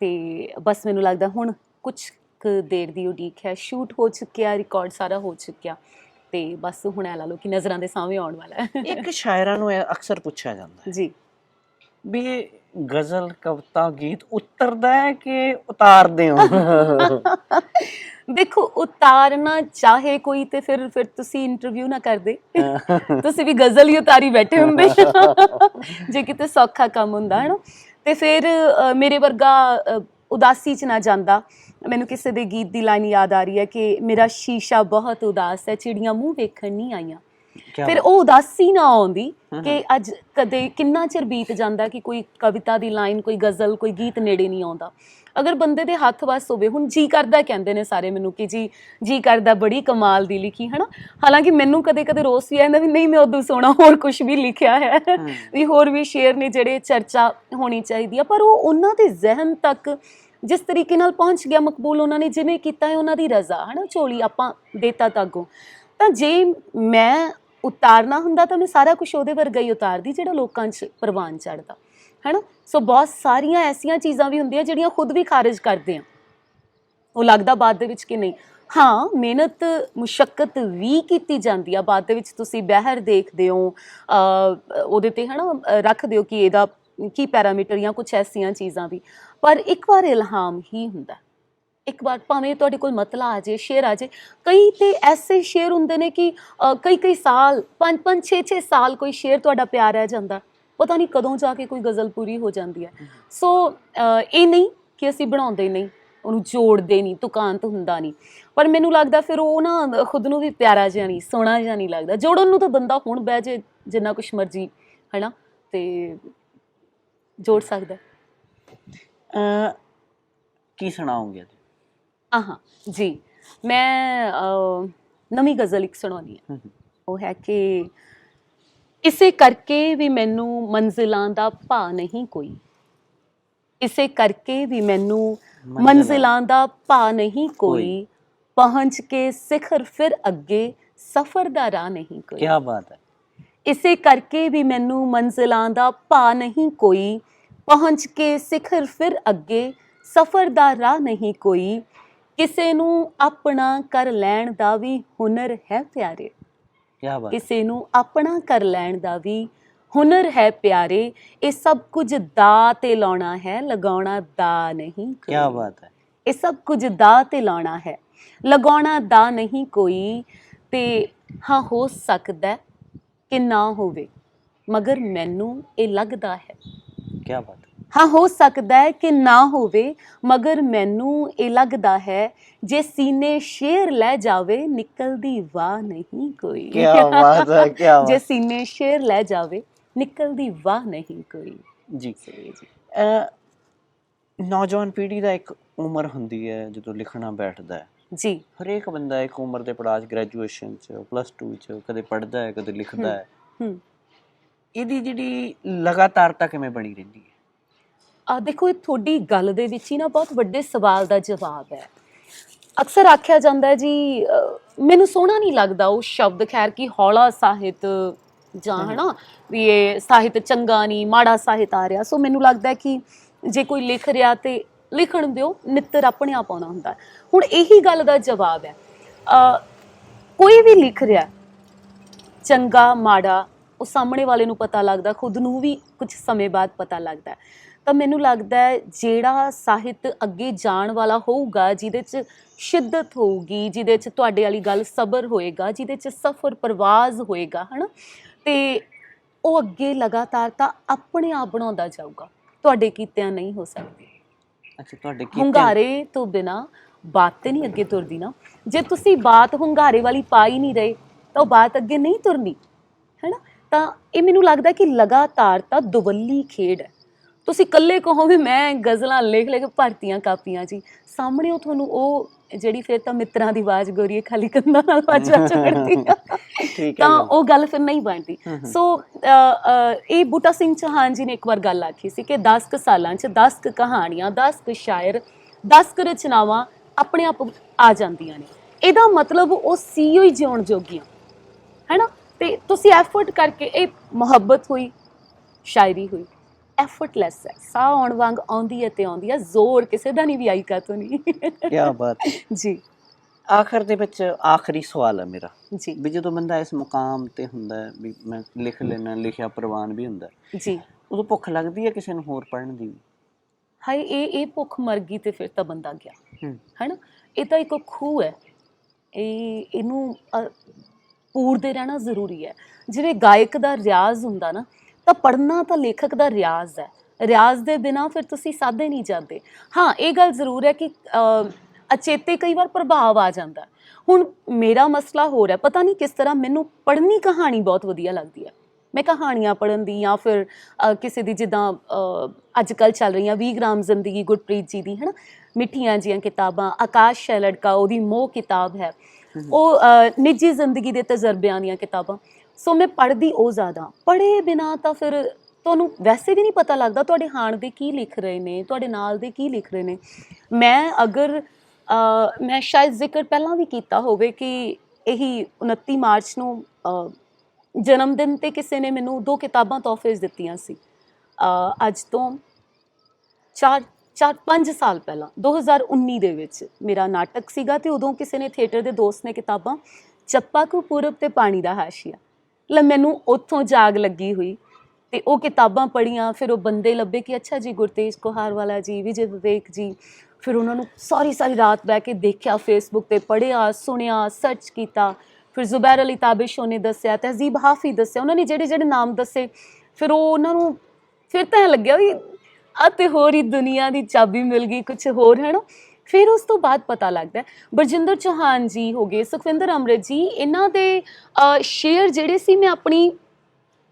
ਤੇ ਬਸ ਮੈਨੂੰ ਲੱਗਦਾ ਹੁਣ ਕੁਝ ਕੁ ਦੇਰ ਦੀ ਉਡੀਕ ਹੈ ਸ਼ੂਟ ਹੋ ਚੁੱਕਿਆ ਰਿਕਾਰਡ ਸਾਰਾ ਹੋ ਚੁੱਕਿਆ ਤੇ ਬਸ ਹੁਣ ਇਹ ਲਾ ਲਓ ਕਿ ਨਜ਼ਰਾਂ ਦੇ ਸਾਹਮਣੇ ਆਉਣ ਵਾਲਾ ਹੈ। ਇੱਕ ਸ਼ਾਇਰਾਂ ਨੂੰ ਇਹ ਅਕਸਰ ਪੁੱਛਿਆ ਜਾਂਦਾ ਹੈ। ਜੀ। ਵੀ ਇਹ ਗਜ਼ਲ, ਕਵਿਤਾ, ਗੀਤ ਉਤਰਦਾ ਹੈ ਕਿ ਉਤਾਰਦੇ ਹੋ? ਦੇਖੋ, ਉਤਾਰਨਾ ਚਾਹੇ ਕੋਈ ਤੇ ਫਿਰ ਫਿਰ ਤੁਸੀਂ ਇੰਟਰਵਿਊ ਨਾ ਕਰਦੇ। ਤੁਸੀਂ ਵੀ ਗਜ਼ਲ ਹੀ ਉਤਾਰੀ ਬੈਠੇ ਹੁੰਦੇ ਜੇ ਕਿਤੇ ਸੌਖਾ ਕੰਮ ਹੁੰਦਾ ਹੈ ਨਾ ਤੇ ਫਿਰ ਮੇਰੇ ਵਰਗਾ ਉਦਾਸੀ ਚ ਨਾ ਜਾਂਦਾ। ਮੈਨੂੰ ਕਿਸੇ ਦੇ ਗੀਤ ਦੀ ਲਾਈਨ ਯਾਦ ਆ ਰਹੀ ਹੈ ਕਿ ਮੇਰਾ ਸ਼ੀਸ਼ਾ ਬਹੁਤ ਉਦਾਸ ਹੈ, ਚਿੜੀਆਂ ਮੂੰਹ ਵੇਖਣ ਨਹੀਂ ਆਈਆਂ। ਫਿਰ। ਉਹ ਉਦਾਸੀ ਨਾ ਆਉਂਦੀ ਕਿ ਅੱਜ ਕਦੇ ਕਿੰਨਾ ਚਿਰ ਬੀਤ ਜਾਂਦਾ ਕਿ ਕੋਈ ਕਵਿਤਾ ਦੀ ਲਾਈਨ ਕੋਈ ਗਜ਼ਲ ਕੋਈ ਗੀਤ ਨੇੜੇ ਨਹੀਂ ਆਉਂਦਾ। ਅਗਰ ਬੰਦੇ ਦੇ ਹੱਥ ਵੱਸ ਹੋਵੇ ਹੁਣ ਜੀ ਕਰਦਾ ਕਹਿੰਦੇ ਨੇ ਸਾਰੇ ਮੈਨੂੰ ਕਿ ਜੀ ਜੀ ਕਰਦਾ ਬੜੀ ਕਮਾਲ ਦੀ ਲਿਖੀ ਹਨਾ? ਹਾਲਾਂਕਿ ਮੈਨੂੰ ਕਦੇ ਕਦੇ ਰੋਸ ਵੀ ਆਉਂਦਾ ਵੀ ਨਹੀਂ ਮੈਂ ਉਦੋਂ ਸੋਹਣਾ ਹੋਰ ਕੁਝ ਵੀ ਲਿਖਿਆ ਹੈ। ਵੀ ਹੋਰ ਵੀ ਸ਼ੇਰ ਨੇ ਜਿਹੜੇ ਚਰਚਾ ਹੋਣੀ ਚਾਹੀਦੀ ਆ ਪਰ ਉਹ ਉਹਨਾਂ ਦੇ ਜ਼ਿਹਨ ਤੱਕ ਜਿਸ ਤਰੀਕੇ ਨਾਲ ਪਹੁੰਚ ਗਿਆ ਮਕਬੂਲ ਉਹਨਾਂ ਨੇ ਜਿਵੇਂ ਕੀਤਾ ਹੈ ਉਹਨਾਂ ਦੀ ਰਜ਼ਾ ਹਨਾ? ਝੋਲੀ ਆਪਾਂ ਦੇਤਾ ਤਾਗੋ ਤਾਂ ਜੇ ਮੈਂ ਉਤਾਰਨਾ ਹੁੰਦਾ ਤਾਂ ਉਹਨੇ ਸਾਰਾ ਕੁਝ ਉਹਦੇ ਵਰਗਾ ਹੀ ਉਤਾਰਦੀ ਜਿਹੜਾ ਲੋਕਾਂ 'ਚ ਪ੍ਰਵਾਨ ਚੜਦਾ ਹੈਨਾ? ਸੋ ਬਹੁਤ ਸਾਰੀਆਂ ਐਸੀਆਂ ਚੀਜ਼ਾਂ ਵੀ ਹੁੰਦੀਆਂ ਜਿਹੜੀਆਂ ਖੁਦ ਵੀ ਖਾਰਜ ਕਰਦੇ ਆ। ਉਹ ਲੱਗਦਾ ਬਾਅਦ ਦੇ ਵਿੱਚ ਕਿ ਨਹੀਂ। ਹਾਂ ਮਿਹਨਤ ਮੁਸ਼ਕਲ ਵੀ ਕੀਤੀ ਜਾਂਦੀ ਆ। ਬਾਅਦ ਦੇ ਵਿੱਚ ਤੁਸੀਂ ਬਹਿਰ ਦੇਖਦੇ ਹੋ ਉਹਦੇ ਤੇ ਹਨਾ ਅ, ਰੱਖਦੇ ਹੋ ਕਿ ਇਹਦਾ ਕੀ ਪੈਰਾਮੀਟਰ ਜਾਂ ਕੁਝ ਐਸੀਆਂ ਚੀਜ਼ਾਂ ਵੀ। ਪਰ ਇੱਕ ਵਾਰ ਇਲਹਾਮ ਹੀ ਹੁੰਦਾ। ਇੱਕ ਵਾਰ ਭਾਵੇਂ ਤੁਹਾਡੇ ਕੋਲ ਮਤਲਾ ਆ ਜੇ ਸ਼ੇਰ ਆ ਜੇ ਕਈ ਤੇ ਐਸੇ ਸ਼ੇਰ ਹੁੰਦੇ ਨੇ ਕਿ ਕਈ ਕਈ ਸਾਲ 5 5 6 6 ਸਾਲ ਕੋਈ ਸ਼ੇਰ ਤੁਹਾਡਾ ਪਿਆਰ ਰਹਿ ਜਾਂਦਾ। ਪਤਾ ਨਹੀਂ ਕਦੋਂ ਜਾ ਕੇ ਕੋਈ ਗਜ਼ਲ ਪੂਰੀ ਹੋ ਜਾਂਦੀ ਹੈ। ਸੋ ਇਹ ਨਹੀਂ ਕਿ ਅਸੀਂ ਬਣਾਉਂਦੇ ਨਹੀਂ ਉਹਨੂੰ ਜੋੜਦੇ ਨਹੀਂ ਤੁਕਾਂਤ ਹੁੰਦਾ ਨਹੀਂ। ਪਰ ਮੈਨੂੰ ਲੱਗਦਾ ਫਿਰ ਉਹ ਨਾ ਖੁਦ ਨੂੰ ਵੀ ਪਿਆਰਾ ਜਿਹਾ ਨਹੀਂ ਸੋਹਣਾ ਜਿਹਾ ਨਹੀਂ ਲੱਗਦਾ। ਜੋੜਨ ਨੂੰ ਤਾਂ ਬੰਦਾ ਹੁਣ ਬਹਿ ਜੇ ਜਿੰਨਾ ਕੁਛ ਮਰਜ਼ੀ ਹੈਨਾ? ਤੇ ਜੋੜ ਸਕਦਾ ਕੀ ਸੁਣਾਉਂਗੇ ਆਹਾਂ ਜੀ। ਮੈਂ ਅਹ, ਨਵੀਂ ਗਜ਼ਲ ਇੱਕ ਸੁਣਾਉਣੀ ਹੈ। ਉਹ ਹੈ ਕਿ ਇਸੇ ਕਰਕੇ ਵੀ ਮੈਨੂੰ ਮੰਜ਼ਿਲਾਂ ਦਾ ਭਾ ਨਹੀਂ ਕੋਈ। ਇਸੇ ਕਰਕੇ ਵੀ ਮੈਨੂੰ ਮੰਜ਼ਿਲਾਂ ਦਾ ਭਾ ਨਹੀਂ ਕੋਈ। ਪਹੁੰਚ ਕੇ ਸਿਖਰ ਫਿਰ ਅੱਗੇ ਸਫ਼ਰ ਦਾ ਰਾਹ ਨਹੀਂ ਕੋਈ। ਕੀ ਬਾਤ ਹੈ। ਇਸੇ ਕਰਕੇ ਵੀ ਮੈਨੂੰ ਮੰਜ਼ਿਲਾਂ ਦਾ ਭਾ ਨਹੀਂ ਕੋਈ। ਪਹੁੰਚ ਕੇ ਸਿਖਰ ਫਿਰ ਅੱਗੇ ਸਫ਼ਰ ਦਾ ਰਾਹ ਨਹੀਂ ਕੋਈ। ਕਿਸੇ ਨੂੰ ਆਪਣਾ ਕਰ ਲੈਣ ਦਾ ਵੀ ਹੁਨਰ ਹੈ ਪਿਆਰੇ। ਕੀ ਬਾਤ ਕਿਸੇ ਨੂੰ ਆਪਣਾ ਕਰ ਲੈਣ ਦਾ ਵੀ ਹੁਨਰ ਹੈ ਪਿਆਰੇ। ਇਹ ਸਭ ਕੁਝ ਦਾ ਤੇ ਲਾਉਣਾ ਹੈ ਲਗਾਉਣਾ ਦਾ ਨਹੀਂ ਕੀ ਬਾਤ ਹੈ। ਇਹ ਸਭ ਕੁਝ ਦਾ ਤੇ ਲਾਉਣਾ ਹੈ ਲਗਾਉਣਾ ਦਾ ਨਹੀਂ ਕੋਈ। ਤੇ ਹਾਂ ਹੋ ਸਕਦਾ ਕਿ ਨਾ ਹੋਵੇ ਮਗਰ ਮੈਨੂੰ ਇਹ ਲੱਗਦਾ ਹੈ। ਕੀ ਬਾਤ ਹੈ ਹਾਂ ਸਕਦਾ ਹੈ ਕਿ ਨਾ ਹੋਵੇ ਮਗਰ ਮੈਨੂੰ ਇਹ ਲੱਗਦਾ ਹੈ ਜੇ ਸੀਨੇ ਸ਼ੇਰ ਲੈ ਜਾਵੇ ਨਿਕਲਦੀ ਵਾਹ ਨਹੀਂ ਕੋਈ। ਕੀ ਬਾਤ ਹੈ ਕੀ ਜੇ ਬਾਤ। ਸੀਨੇ ਸ਼ੇਰ ਲੈ ਜਾਵੇ ਨਿਕਲਦੀ ਵਾਹ ਨਹੀਂ ਕੋਈ। ਜੀ। ਨੌਜਵਾਨ ਪੀੜ੍ਹੀ ਦਾ ਇੱਕ ਉਮਰ ਹੁੰਦੀ ਹੈ ਜਦੋਂ ਲਿਖਣਾ ਬੈਠਦਾ ਹੈ। ਜੀ। ਹਰੇਕ ਬੰਦਾ ਇੱਕ ਉਮਰ ਦੇ ਪੜਾਅ 'ਚ ਗ੍ਰੈਜੂਏਸ਼ਨ 'ਚ ਪਲੱਸ 2 'ਚ ਕਦੇ ਪੜ੍ਹਦਾ ਹੈ ਕਦੇ ਲਿਖਦਾ ਹੈ। ਹੂੰ। ਇਹਦੀ ਜਿਹੜੀ ਲਗਾਤਾਰਤਾ ਕਿਵੇਂ ਬਣੀ ਰਹਿੰਦੀ ਹੈ? ਆ ਦੇਖੋ ਇਹ ਤੁਹਾਡੀ ਗੱਲ ਦੇ ਵਿੱਚ ਹੀ ਨਾ ਬਹੁਤ ਵੱਡੇ ਸਵਾਲ ਦਾ ਜਵਾਬ ਹੈ ਅਕਸਰ ਆਖਿਆ ਜਾਂਦਾ ਹੈ ਜੀ ਮੈਨੂੰ ਸੋਹਣਾ ਨਹੀਂ ਲੱਗਦਾ ਉਹ ਸ਼ਬਦ ਖੈਰ ਕਿ ਹੌਲਾ ਸਾਹਿਤ ਜਾਂ ਹਨਾ ਵੀ ਇਹ ਸਾਹਿਤ ਚੰਗਾ ਨਹੀਂ ਮਾੜਾ ਸਾਹਿਤ ਆ ਰਿਹਾ ਸੋ ਮੈਨੂੰ ਲੱਗਦਾ ਹੈ ਕਿ ਜੇ ਕੋਈ ਲਿਖ ਰਿਹਾ ਤੇ ਲਿਖਣ ਦਿਓ ਨਿੱਤਰ ਆਪਣੇ ਆਪ ਆਉਣਾ ਹੁੰਦਾ ਹੈ। ਹੁਣ ਇਹੀ ਗੱਲ ਦਾ ਜਵਾਬ ਹੈ ਅ, ਕੋਈ ਵੀ ਲਿਖ ਰਿਹਾ ਚੰਗਾ ਮਾੜਾ ਉਹ ਸਾਹਮਣੇ ਵਾਲੇ ਨੂੰ ਪਤਾ ਲੱਗਦਾ ਖੁਦ ਨੂੰ ਵੀ ਕੁਝ ਸਮੇਂ ਬਾਅਦ ਪਤਾ ਲੱਗਦਾ ਹੈ। ਤਾਂ ਮੈਨੂੰ ਲੱਗਦਾ ਹੈ ਜਿਹੜਾ ਸਾਹਿਤ ਅੱਗੇ ਜਾਣ ਵਾਲਾ ਹੋਊਗਾ ਜਿਹਦੇ 'ਚ ਸ਼ਿੱਦਤ ਹੋਊਗੀ ਜਿਹਦੇ 'ਚ ਤੁਹਾਡੇ ਵਾਲੀ ਗੱਲ ਸਬਰ ਹੋਏਗਾ ਜਿਹਦੇ 'ਚ ਸਫਰ ਪ੍ਰਵਾਜ਼ ਹੋਏਗਾ ਹਨਾ? ਤੇ ਉਹ ਅੱਗੇ ਲਗਾਤਾਰ ਤਾਂ ਆਪਣੇ ਆਪ ਬਣਾਉਂਦਾ ਜਾਊਗਾ। ਤੁਹਾਡੇ ਕੀਤਿਆਂ ਨਹੀਂ ਹੋ ਸਕਦੀ। ਅੱਛਾ ਤੁਹਾਡੇ ਕੀ ਹੁੰਗਾਰੇ ਤੋਂ ਬਿਨਾ ਬਾਤ ਤੇ ਨਹੀਂ ਅੱਗੇ ਤੁਰਦੀ ਨਾ। ਜੇ ਤੁਸੀਂ ਬਾਤ ਹੁੰਗਾਰੇ ਵਾਲੀ ਪਾ ਹੀ ਨਹੀਂ ਰਹੇ ਤਾਂ ਉਹ ਬਾਤ ਅੱਗੇ ਨਹੀਂ ਤੁਰਨੀ ਹੈਨਾ? ਤਾਂ ਇਹ ਮੈਨੂੰ ਲੱਗਦਾ ਕਿ ਲਗਾਤਾਰ ਤਾਂ ਦੁਵੱਲੀ ਖੇਡ ਹੈ। ਤੁਸੀਂ ਇਕੱਲੇ ਕਹੋ ਵੀ ਮੈਂ ਗਜ਼ਲਾਂ ਲਿਖ ਲਿਖ ਭਰਤੀਆਂ ਕਾਪੀਆਂ ਜੀ। ਸਾਹਮਣੇ ਉਹ ਤੁਹਾਨੂੰ ਉਹ ਜਿਹੜੀ ਫਿਰ ਤਾਂ ਮਿੱਤਰਾਂ ਦੀ ਆਵਾਜ਼ ਗੋਰੀਏ ਖਾਲੀ ਕੰਨਾਂ ਨਾਲ ਵਾਜਾ ਚੜਦੀ ਆ ਠੀਕ ਹੈ ਤਾਂ। ਉਹ ਗੱਲ ਫਿਰ ਨਹੀਂ ਬਣਦੀ। ਸੋ ਇਹ ਬੂਟਾ ਸਿੰਘ ਚੌਹਾਨ ਜੀ ਨੇ ਇੱਕ ਵਾਰ ਗੱਲ ਆਖੀ ਸੀ ਕਿ 10 ਕੁ ਸਾਲਾਂ 'ਚ 10 ਕੁ ਕਹਾਣੀਆਂ 10 ਕੁ ਸ਼ਾਇਰ 10 ਕੁ ਰਚਨਾਵਾਂ ਆਪਣੇ ਆਪ ਆ ਜਾਂਦੀਆਂ ਨੇ। ਇਹਦਾ ਮਤਲਬ ਉਹ ਸੀ ਹੀ ਜਿਉਣ ਜੋਗੀਆਂ। ਹੈਨਾ? ਤੇ ਤੁਸੀਂ ਐਫਰਟ ਕਰਕੇ ਇਹ ਮੁਹੱਬਤ ਹੋਈ ਸ਼ਾਇਰੀ ਹੋਈ। ਐਫਰਟਲੈਸ ਹੈ। ਸਾਹ ਆਉਣ ਵਾਂਗ ਆਉਂਦੀ ਹੈ ਤੇ ਆਉਂਦੀ ਹੈ। ਜ਼ੋਰ ਕਿਸੇ ਦਾ ਨਹੀਂ ਵੀ ਆਈ ਕਾ ਤੋਂ ਨਹੀਂ। ਕੀ ਬਾਤ। ਜੀ। ਆਖਰ ਦੇ ਵਿੱਚ ਆਖਰੀ ਸਵਾਲ ਹੈ ਮੇਰਾ। ਜੀ। ਵੀ ਜਦੋਂ ਬੰਦਾ ਇਸ ਮੁਕਾਮ ਤੇ ਹੁੰਦਾ ਹੈ ਵੀ ਮੈਂ ਲਿਖ ਲੈਣਾ ਲਿਖਿਆ ਪ੍ਰਵਾਨ ਵੀ ਹੁੰਦਾ ਜੀ। ਉਦੋਂ ਭੁੱਖ ਲੱਗਦੀ ਹੈ ਕਿਸੇ ਨੂੰ ਹੋਰ ਪੜ੍ਹਨ ਦੀ ਹਾਏ ਇਹ ਇਹ ਭੁੱਖ ਮਰ ਗਈ ਤੇ ਫਿਰ ਤਾਂ ਬੰਦਾ ਗਿਆ। ਹੈਨਾ? ਇਹ ਤਾਂ ਇੱਕ ਖੂਹ ਹੈ। ਇਹ ਇਹਨੂੰ ਪੂਰਦੇ ਰਹਿਣਾ ਜ਼ਰੂਰੀ ਹੈ। ਜਿਵੇਂ ਗਾਇਕ ਦਾ ਰਿਆਜ਼ ਹੁੰਦਾ ਨਾ ਤਾਂ ਪੜ੍ਹਨਾ ਤਾਂ ਲੇਖਕ ਦਾ ਰਿਆਜ਼ ਹੈ। ਰਿਆਜ਼ ਦੇ ਬਿਨਾ ਫਿਰ ਤੁਸੀਂ ਸਾਦੇ ਨਹੀਂ ਜਾਂਦੇ। ਹਾਂ ਇਹ ਗੱਲ ਜ਼ਰੂਰ ਹੈ ਕਿ ਅਚੇਤੇ ਕਈ ਵਾਰ ਪ੍ਰਭਾਵ ਆ ਜਾਂਦਾ। ਹੁਣ ਮੇਰਾ ਮਸਲਾ ਹੋ। ਰਿਹਾ ਪਤਾ ਨਹੀਂ ਕਿਸ ਤਰ੍ਹਾਂ ਮੈਨੂੰ ਪੜ੍ਹਨੀ ਕਹਾਣੀ ਬਹੁਤ ਵਧੀਆ ਲੱਗਦੀ ਹੈ। ਮੈਂ ਕਹਾਣੀਆਂ ਪੜ੍ਹਨ ਦੀ ਜਾਂ ਫਿਰ ਕਿਸੇ ਦੀ ਜਿੱਦਾਂ ਅੱਜ ਕੱਲ ਚੱਲ ਰਹੀਆਂ 20 ਗ੍ਰਾਮ ਜ਼ਿੰਦਗੀ ਗੁਰਪ੍ਰੀਤ ਜੀ ਦੀ ਹੈ ਨਾ ਮਿੱਠੀਆਂ ਜੀਆਂ ਕਿਤਾਬਾਂ ਆਕਾਸ਼ ਹੈ ਲੜਕਾ ਉਹਦੀ ਮੋਹ ਕਿਤਾਬ ਹੈ। ਉਹ ਨਿੱਜੀ ਜ਼ਿੰਦਗੀ ਦੇ ਤਜਰਬਿਆਂ ਦੀਆਂ ਕਿਤਾਬਾਂ। ਸੋ ਮੈਂ ਪੜ੍ਹਦੀ ਉਹ ਜ਼ਿਆਦਾ। ਪੜ੍ਹੇ ਬਿਨਾ ਤਾਂ ਫਿਰ ਤੁਹਾਨੂੰ ਵੈਸੇ ਵੀ ਨਹੀਂ ਪਤਾ ਲੱਗਦਾ ਤੁਹਾਡੇ ਹਾਣ ਦੇ ਕੀ ਲਿਖ ਰਹੇ ਨੇ ਤੁਹਾਡੇ ਨਾਲ ਦੇ ਕੀ ਲਿਖ ਰਹੇ ਨੇ। ਮੈਂ ਅਗਰ ਮੈਂ ਸ਼ਾਇਦ ਜ਼ਿਕਰ ਪਹਿਲਾਂ ਵੀ ਕੀਤਾ ਹੋਵੇ ਕਿ ਇਹੀ 29 ਮਾਰਚ ਨੂੰ ਅ, ਜਨਮ ਦਿਨ ਤੇ ਕਿਸੇ ਨੇ ਮੈਨੂੰ ਦੋ ਕਿਤਾਬਾਂ ਤੋਹਫੇ ਦਿੱਤੀਆਂ ਸੀ। ਅੱਜ ਤੋਂ ਚਾਰ ਚਾਰ ਪੰਜ ਸਾਲ ਪਹਿਲਾਂ 2019 ਦੇ ਵਿੱਚ ਮੇਰਾ ਨਾਟਕ ਸੀਗਾ ਤੇ ਉਦੋਂ ਕਿਸੇ ਨੇ ਥੀਏਟਰ ਦੇ ਦੋਸਤ ਨੇ ਕਿਤਾਬਾਂ ਚੱਪਾ ਕੋ ਪੂਰਬ ਤੇ ਪਾਣੀ ਦਾ ਹਾਸ਼ੀਆ। ਲੈ ਮੈਨੂੰ ਉੱਥੋਂ ਜਾਗ ਲੱਗੀ ਹੋਈ ਤੇ ਉਹ ਕਿਤਾਬਾਂ ਪੜ੍ਹੀਆਂ, ਫਿਰ ਉਹ ਬੰਦੇ ਲੱਭੇ ਕਿ ਅੱਛਾ ਜੀ ਗੁਰਤੇਜ ਕੋਹਾਰ ਵਾਲਾ ਜੀ, ਵਿਜੇ ਵਿਵੇਕ ਜੀ, ਫਿਰ ਉਹਨਾਂ ਨੂੰ ਸਾਰੀ ਸਾਰੀ ਰਾਤ ਬਹਿ ਕੇ ਦੇਖਿਆ ਫੇਸਬੁੱਕ ਤੇ ਪੜ੍ਹਿਆ, ਸੁਣਿਆ ਸਰਚ ਕੀਤਾ, ਫਿਰ ਜ਼ੁਬੈਰ ਅਲੀ ਤਾਬਿਸ਼ੋ ਨੇ ਦੱਸਿਆ, ਤਹਿਜ਼ੀਬ ਹਾਫੀ ਦੱਸਿਆ, ਉਹਨਾਂ ਨੇ ਜਿਹੜੇ ਜਿਹੜੇ ਨਾਮ ਦੱਸੇ, ਫਿਰ ਉਹ ਉਹਨਾਂ ਨੂੰ ਫਿਰ ਤਾਂ ਐਂ ਲੱਗਿਆ ਵੀ ਆ ਤੇ ਹੋਰ ਹੀ ਦੁਨੀਆ ਦੀ ਚਾਬੀ ਮਿਲ ਗਈ ਕੁਝ ਹੋਰ, ਹੈ ਨਾ? ਫਿਰ ਉਸ ਤੋਂ ਬਾਅਦ ਪਤਾ ਲੱਗਦਾ ਬਰਜਿੰਦਰ ਚੌਹਾਨ ਜੀ ਹੋ ਗਏ ਸੁਖਵਿੰਦਰ ਅੰਮ੍ਰਿਤ ਜੀ ਇਹਨਾਂ ਦੇ ਸ਼ੇਅਰ ਜਿਹੜੇ ਸੀ ਮੈਂ ਆਪਣੀ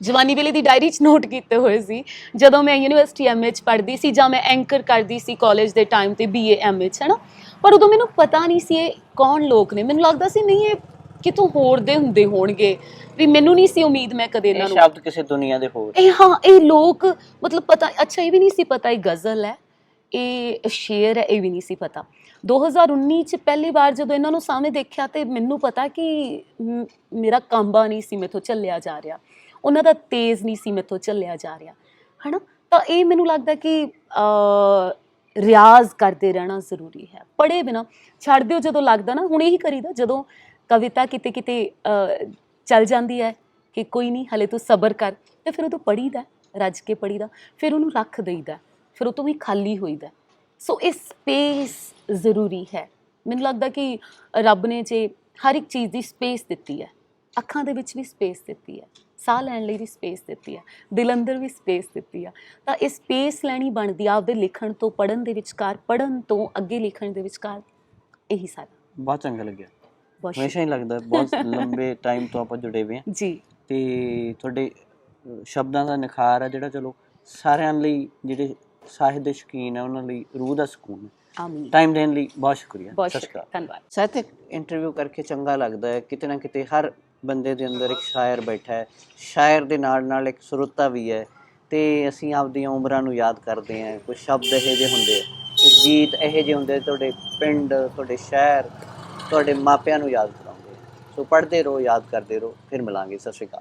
ਜਵਾਨੀ ਵੇਲੇ ਦੀ ਡਾਇਰੀ 'ਚ ਨੋਟ ਕੀਤੇ ਹੋਏ ਸੀ। ਜਦੋਂ ਮੈਂ ਯੂਨੀਵਰਸਿਟੀ ਐਮਏ 'ਚ ਪੜ੍ਹਦੀ ਸੀ ਜਾਂ ਮੈਂ ਐਂਕਰ ਕਰਦੀ ਸੀ ਕਾਲਜ ਦੇ ਟਾਈਮ ਤੇ ਬੀਏ ਐਮਏ 'ਚ ਹੈਨਾ? ਪਰ ਉਦੋਂ ਮੈਨੂੰ ਪਤਾ ਨਹੀਂ ਸੀ ਇਹ ਕੌਣ ਲੋਕ ਨੇ। ਮੈਨੂੰ ਲੱਗਦਾ ਸੀ ਨਹੀਂ ਇਹ ਕਿਤੋਂ ਹੋਰ ਦੇ ਹੁੰਦੇ ਹੋਣਗੇ। ਵੀ ਮੈਨੂੰ ਨਹੀਂ ਸੀ ਉਮੀਦ ਮੈਂ ਕਦੇ ਇਹ ਇਹਨਾਂ ਨੂੰ ਸ਼ਬਦ ਕਿਸੇ ਦੁਨੀਆ ਦੇ ਹੋਰ ਇਹ ਹਾਂ ਇਹ ਲੋਕ ਮਤਲਬ ਪਤਾ ਅੱਛਾ ਇਹ ਵੀ ਨਹੀਂ ਸੀ ਪਤਾ ਇਹ ਗਜ਼ਲ ਹੈ। ਇਹ ਸ਼ੇਅਰ ਹੈ ਇਹ ਵੀ ਨਹੀਂ ਸੀ ਪਤਾ। 2019 ਚ ਪਹਿਲੀ ਵਾਰ ਜਦੋਂ ਇਹਨਾਂ ਨੂੰ ਸਾਹਮਣੇ ਦੇਖਿਆ ਤੇ ਮੈਨੂੰ ਪਤਾ ਕਿ ਮ- ਮੇਰਾ ਕਾਂਬਾ ਨਹੀਂ ਸੀ ਮੇਥੋਂ ਚੱਲਿਆ ਜਾ ਰਿਹਾ। ਉਹਨਾਂ ਦਾ ਤੇਜ਼ ਨਹੀਂ ਸੀ ਮੇਥੋਂ ਚੱਲਿਆ ਜਾ ਰਿਹਾ। ਹਨਾ? ਤਾਂ ਇਹ ਮੈਨੂੰ ਲੱਗਦਾ ਕਿ ਅ ਰਿਆਜ਼ ਕਰਦੇ ਰਹਿਣਾ ਜ਼ਰੂਰੀ ਹੈ। ਪੜੇ ਬਿਨਾ ਛੱਡ ਦਿਓ ਜਦੋਂ ਲੱਗਦਾ ਨਾ ਹੁਣ ਇਹੀ ਕਰੀਦਾ ਜਦੋਂ ਕਵਿਤਾ ਕਿਤੇ ਕਿਤੇ ਅ, ਚੱਲ ਜਾਂਦੀ ਹੈ ਕਿ ਕੋਈ ਨਹੀਂ ਹਲੇ ਤੂੰ ਸਬਰ ਕਰ। ਤੇ ਫਿਰ ਉਹ ਉਦੋਂ ਪੜੀਦਾ ਰੱਜ ਕੇ ਪੜੀਦਾ ਫਿਰ ਉਹਨੂੰ ਰੱਖ ਦੇਈਦਾ। ਫਿਰ ਉਹ ਤੋਂ ਵੀ ਖਾਲੀ ਹੋਈਦਾ ਸੋ ਇਹ ਸਪੇਸ ਜ਼ਰੂਰੀ ਹੈ। ਮੈਨੂੰ ਲੱਗਦਾ ਕਿ ਰੱਬ ਨੇ ਜੇ ਹਰ ਇੱਕ ਚੀਜ਼ ਦੀ ਸਪੇਸ ਦਿੱਤੀ ਹੈ ਅੱਖਾਂ ਦੇ ਵਿੱਚ ਵੀ ਸਪੇਸ ਦਿੱਤੀ ਹੈ ਸਾਹ ਲੈਣ ਲਈ ਵੀ ਸਪੇਸ ਦਿੱਤੀ ਹੈ ਦਿਲ ਅੰਦਰ ਵੀ ਸਪੇਸ ਦਿੱਤੀ ਆ ਤਾਂ ਇਹ ਸਪੇਸ ਲੈਣੀ ਬਣਦੀ ਆ ਆਪਦੇ ਲਿਖਣ ਤੋਂ ਪੜਨ ਦੇ ਵਿਚਕਾਰ ਪੜਨ ਤੋਂ ਅੱਗੇ ਲਿਖਣ ਦੇ ਵਿਚਕਾਰ ਇਹੀ ਸਾਰਾ। ਬਹੁਤ ਚੰਗਾ ਲੱਗਿਆ। ਬਹੁਤ ਹਮੇਸ਼ਾ ਹੀ ਲੱਗਦਾ ਹੈ, ਬਹੁਤ ਲੰਬੇ ਟਾਈਮ ਤੋਂ ਆਪਾਂ ਜੁੜੇ ਹੋਏ ਹਾਂ। ਜੀ। ਤੇ ਤੁਹਾਡੇ ਸ਼ਬਦਾਂ ਦਾ ਨਿਖਾਰ ਹੈ ਜਿਹੜਾ ਚਲੋ ਸਾਰਿਆਂ ਲਈ ਜਿਹੜੇ ਸਾਹਿਤ ਦੇ ਸ਼ੌਕੀਨ ਹੈ ਉਹਨਾਂ ਲਈ ਰੂਹ ਦਾ ਸਕੂਨ ਹੈ। ਆਮੀਨ। ਟਾਈਮ ਦੇਣ ਲਈ ਬਹੁਤ ਸ਼ੁਕਰੀਆ। ਬਹੁਤ ਸਤਿ ਸ਼੍ਰੀ ਸ਼ੁਕਰੀਆ ਅਕਾਲ। ਧੰਨਵਾਦ। ਸਾਹਿਤਕ ਇੰਟਰਵਿਊ ਕਰਕੇ ਚੰਗਾ ਲੱਗਦਾ ਹੈ। ਕਿਤੇ ਨਾ ਕਿਤੇ ਹਰ ਬੰਦੇ ਦੇ ਅੰਦਰ ਇੱਕ ਸ਼ਾਇਰ ਬੈਠਾ ਹੈ। ਸ਼ਾਇਰ ਦੇ ਨਾਲ ਨਾਲ ਇੱਕ ਸਰੋਤਾ ਵੀ ਹੈ। ਤੇ ਅਸੀਂ ਆਪਦੀਆਂ ਉਮਰਾਂ ਨੂੰ ਯਾਦ ਕਰਦੇ ਹਾਂ। ਕੁਝ ਸ਼ਬਦ ਇਹੋ ਜਿਹੇ ਹੁੰਦੇ ਆ। ਕੁਝ ਗੀਤ ਇਹੋ ਜਿਹੇ ਹੁੰਦੇ ਤੁਹਾਡੇ ਪਿੰਡ ਤੁਹਾਡੇ ਸ਼ਹਿਰ ਤੁਹਾਡੇ ਮਾਪਿਆਂ ਨੂੰ ਯਾਦ ਕਰਾਉਂਦੇ। ਸੋ ਪੜ੍ਹਦੇ ਰਹੋ ਯਾਦ ਕਰਦੇ ਰਹੋ। ਫਿਰ ਮਿਲਾਂਗੇ। ਸਤਿ ਸ਼੍ਰੀ ਅਕਾਲ।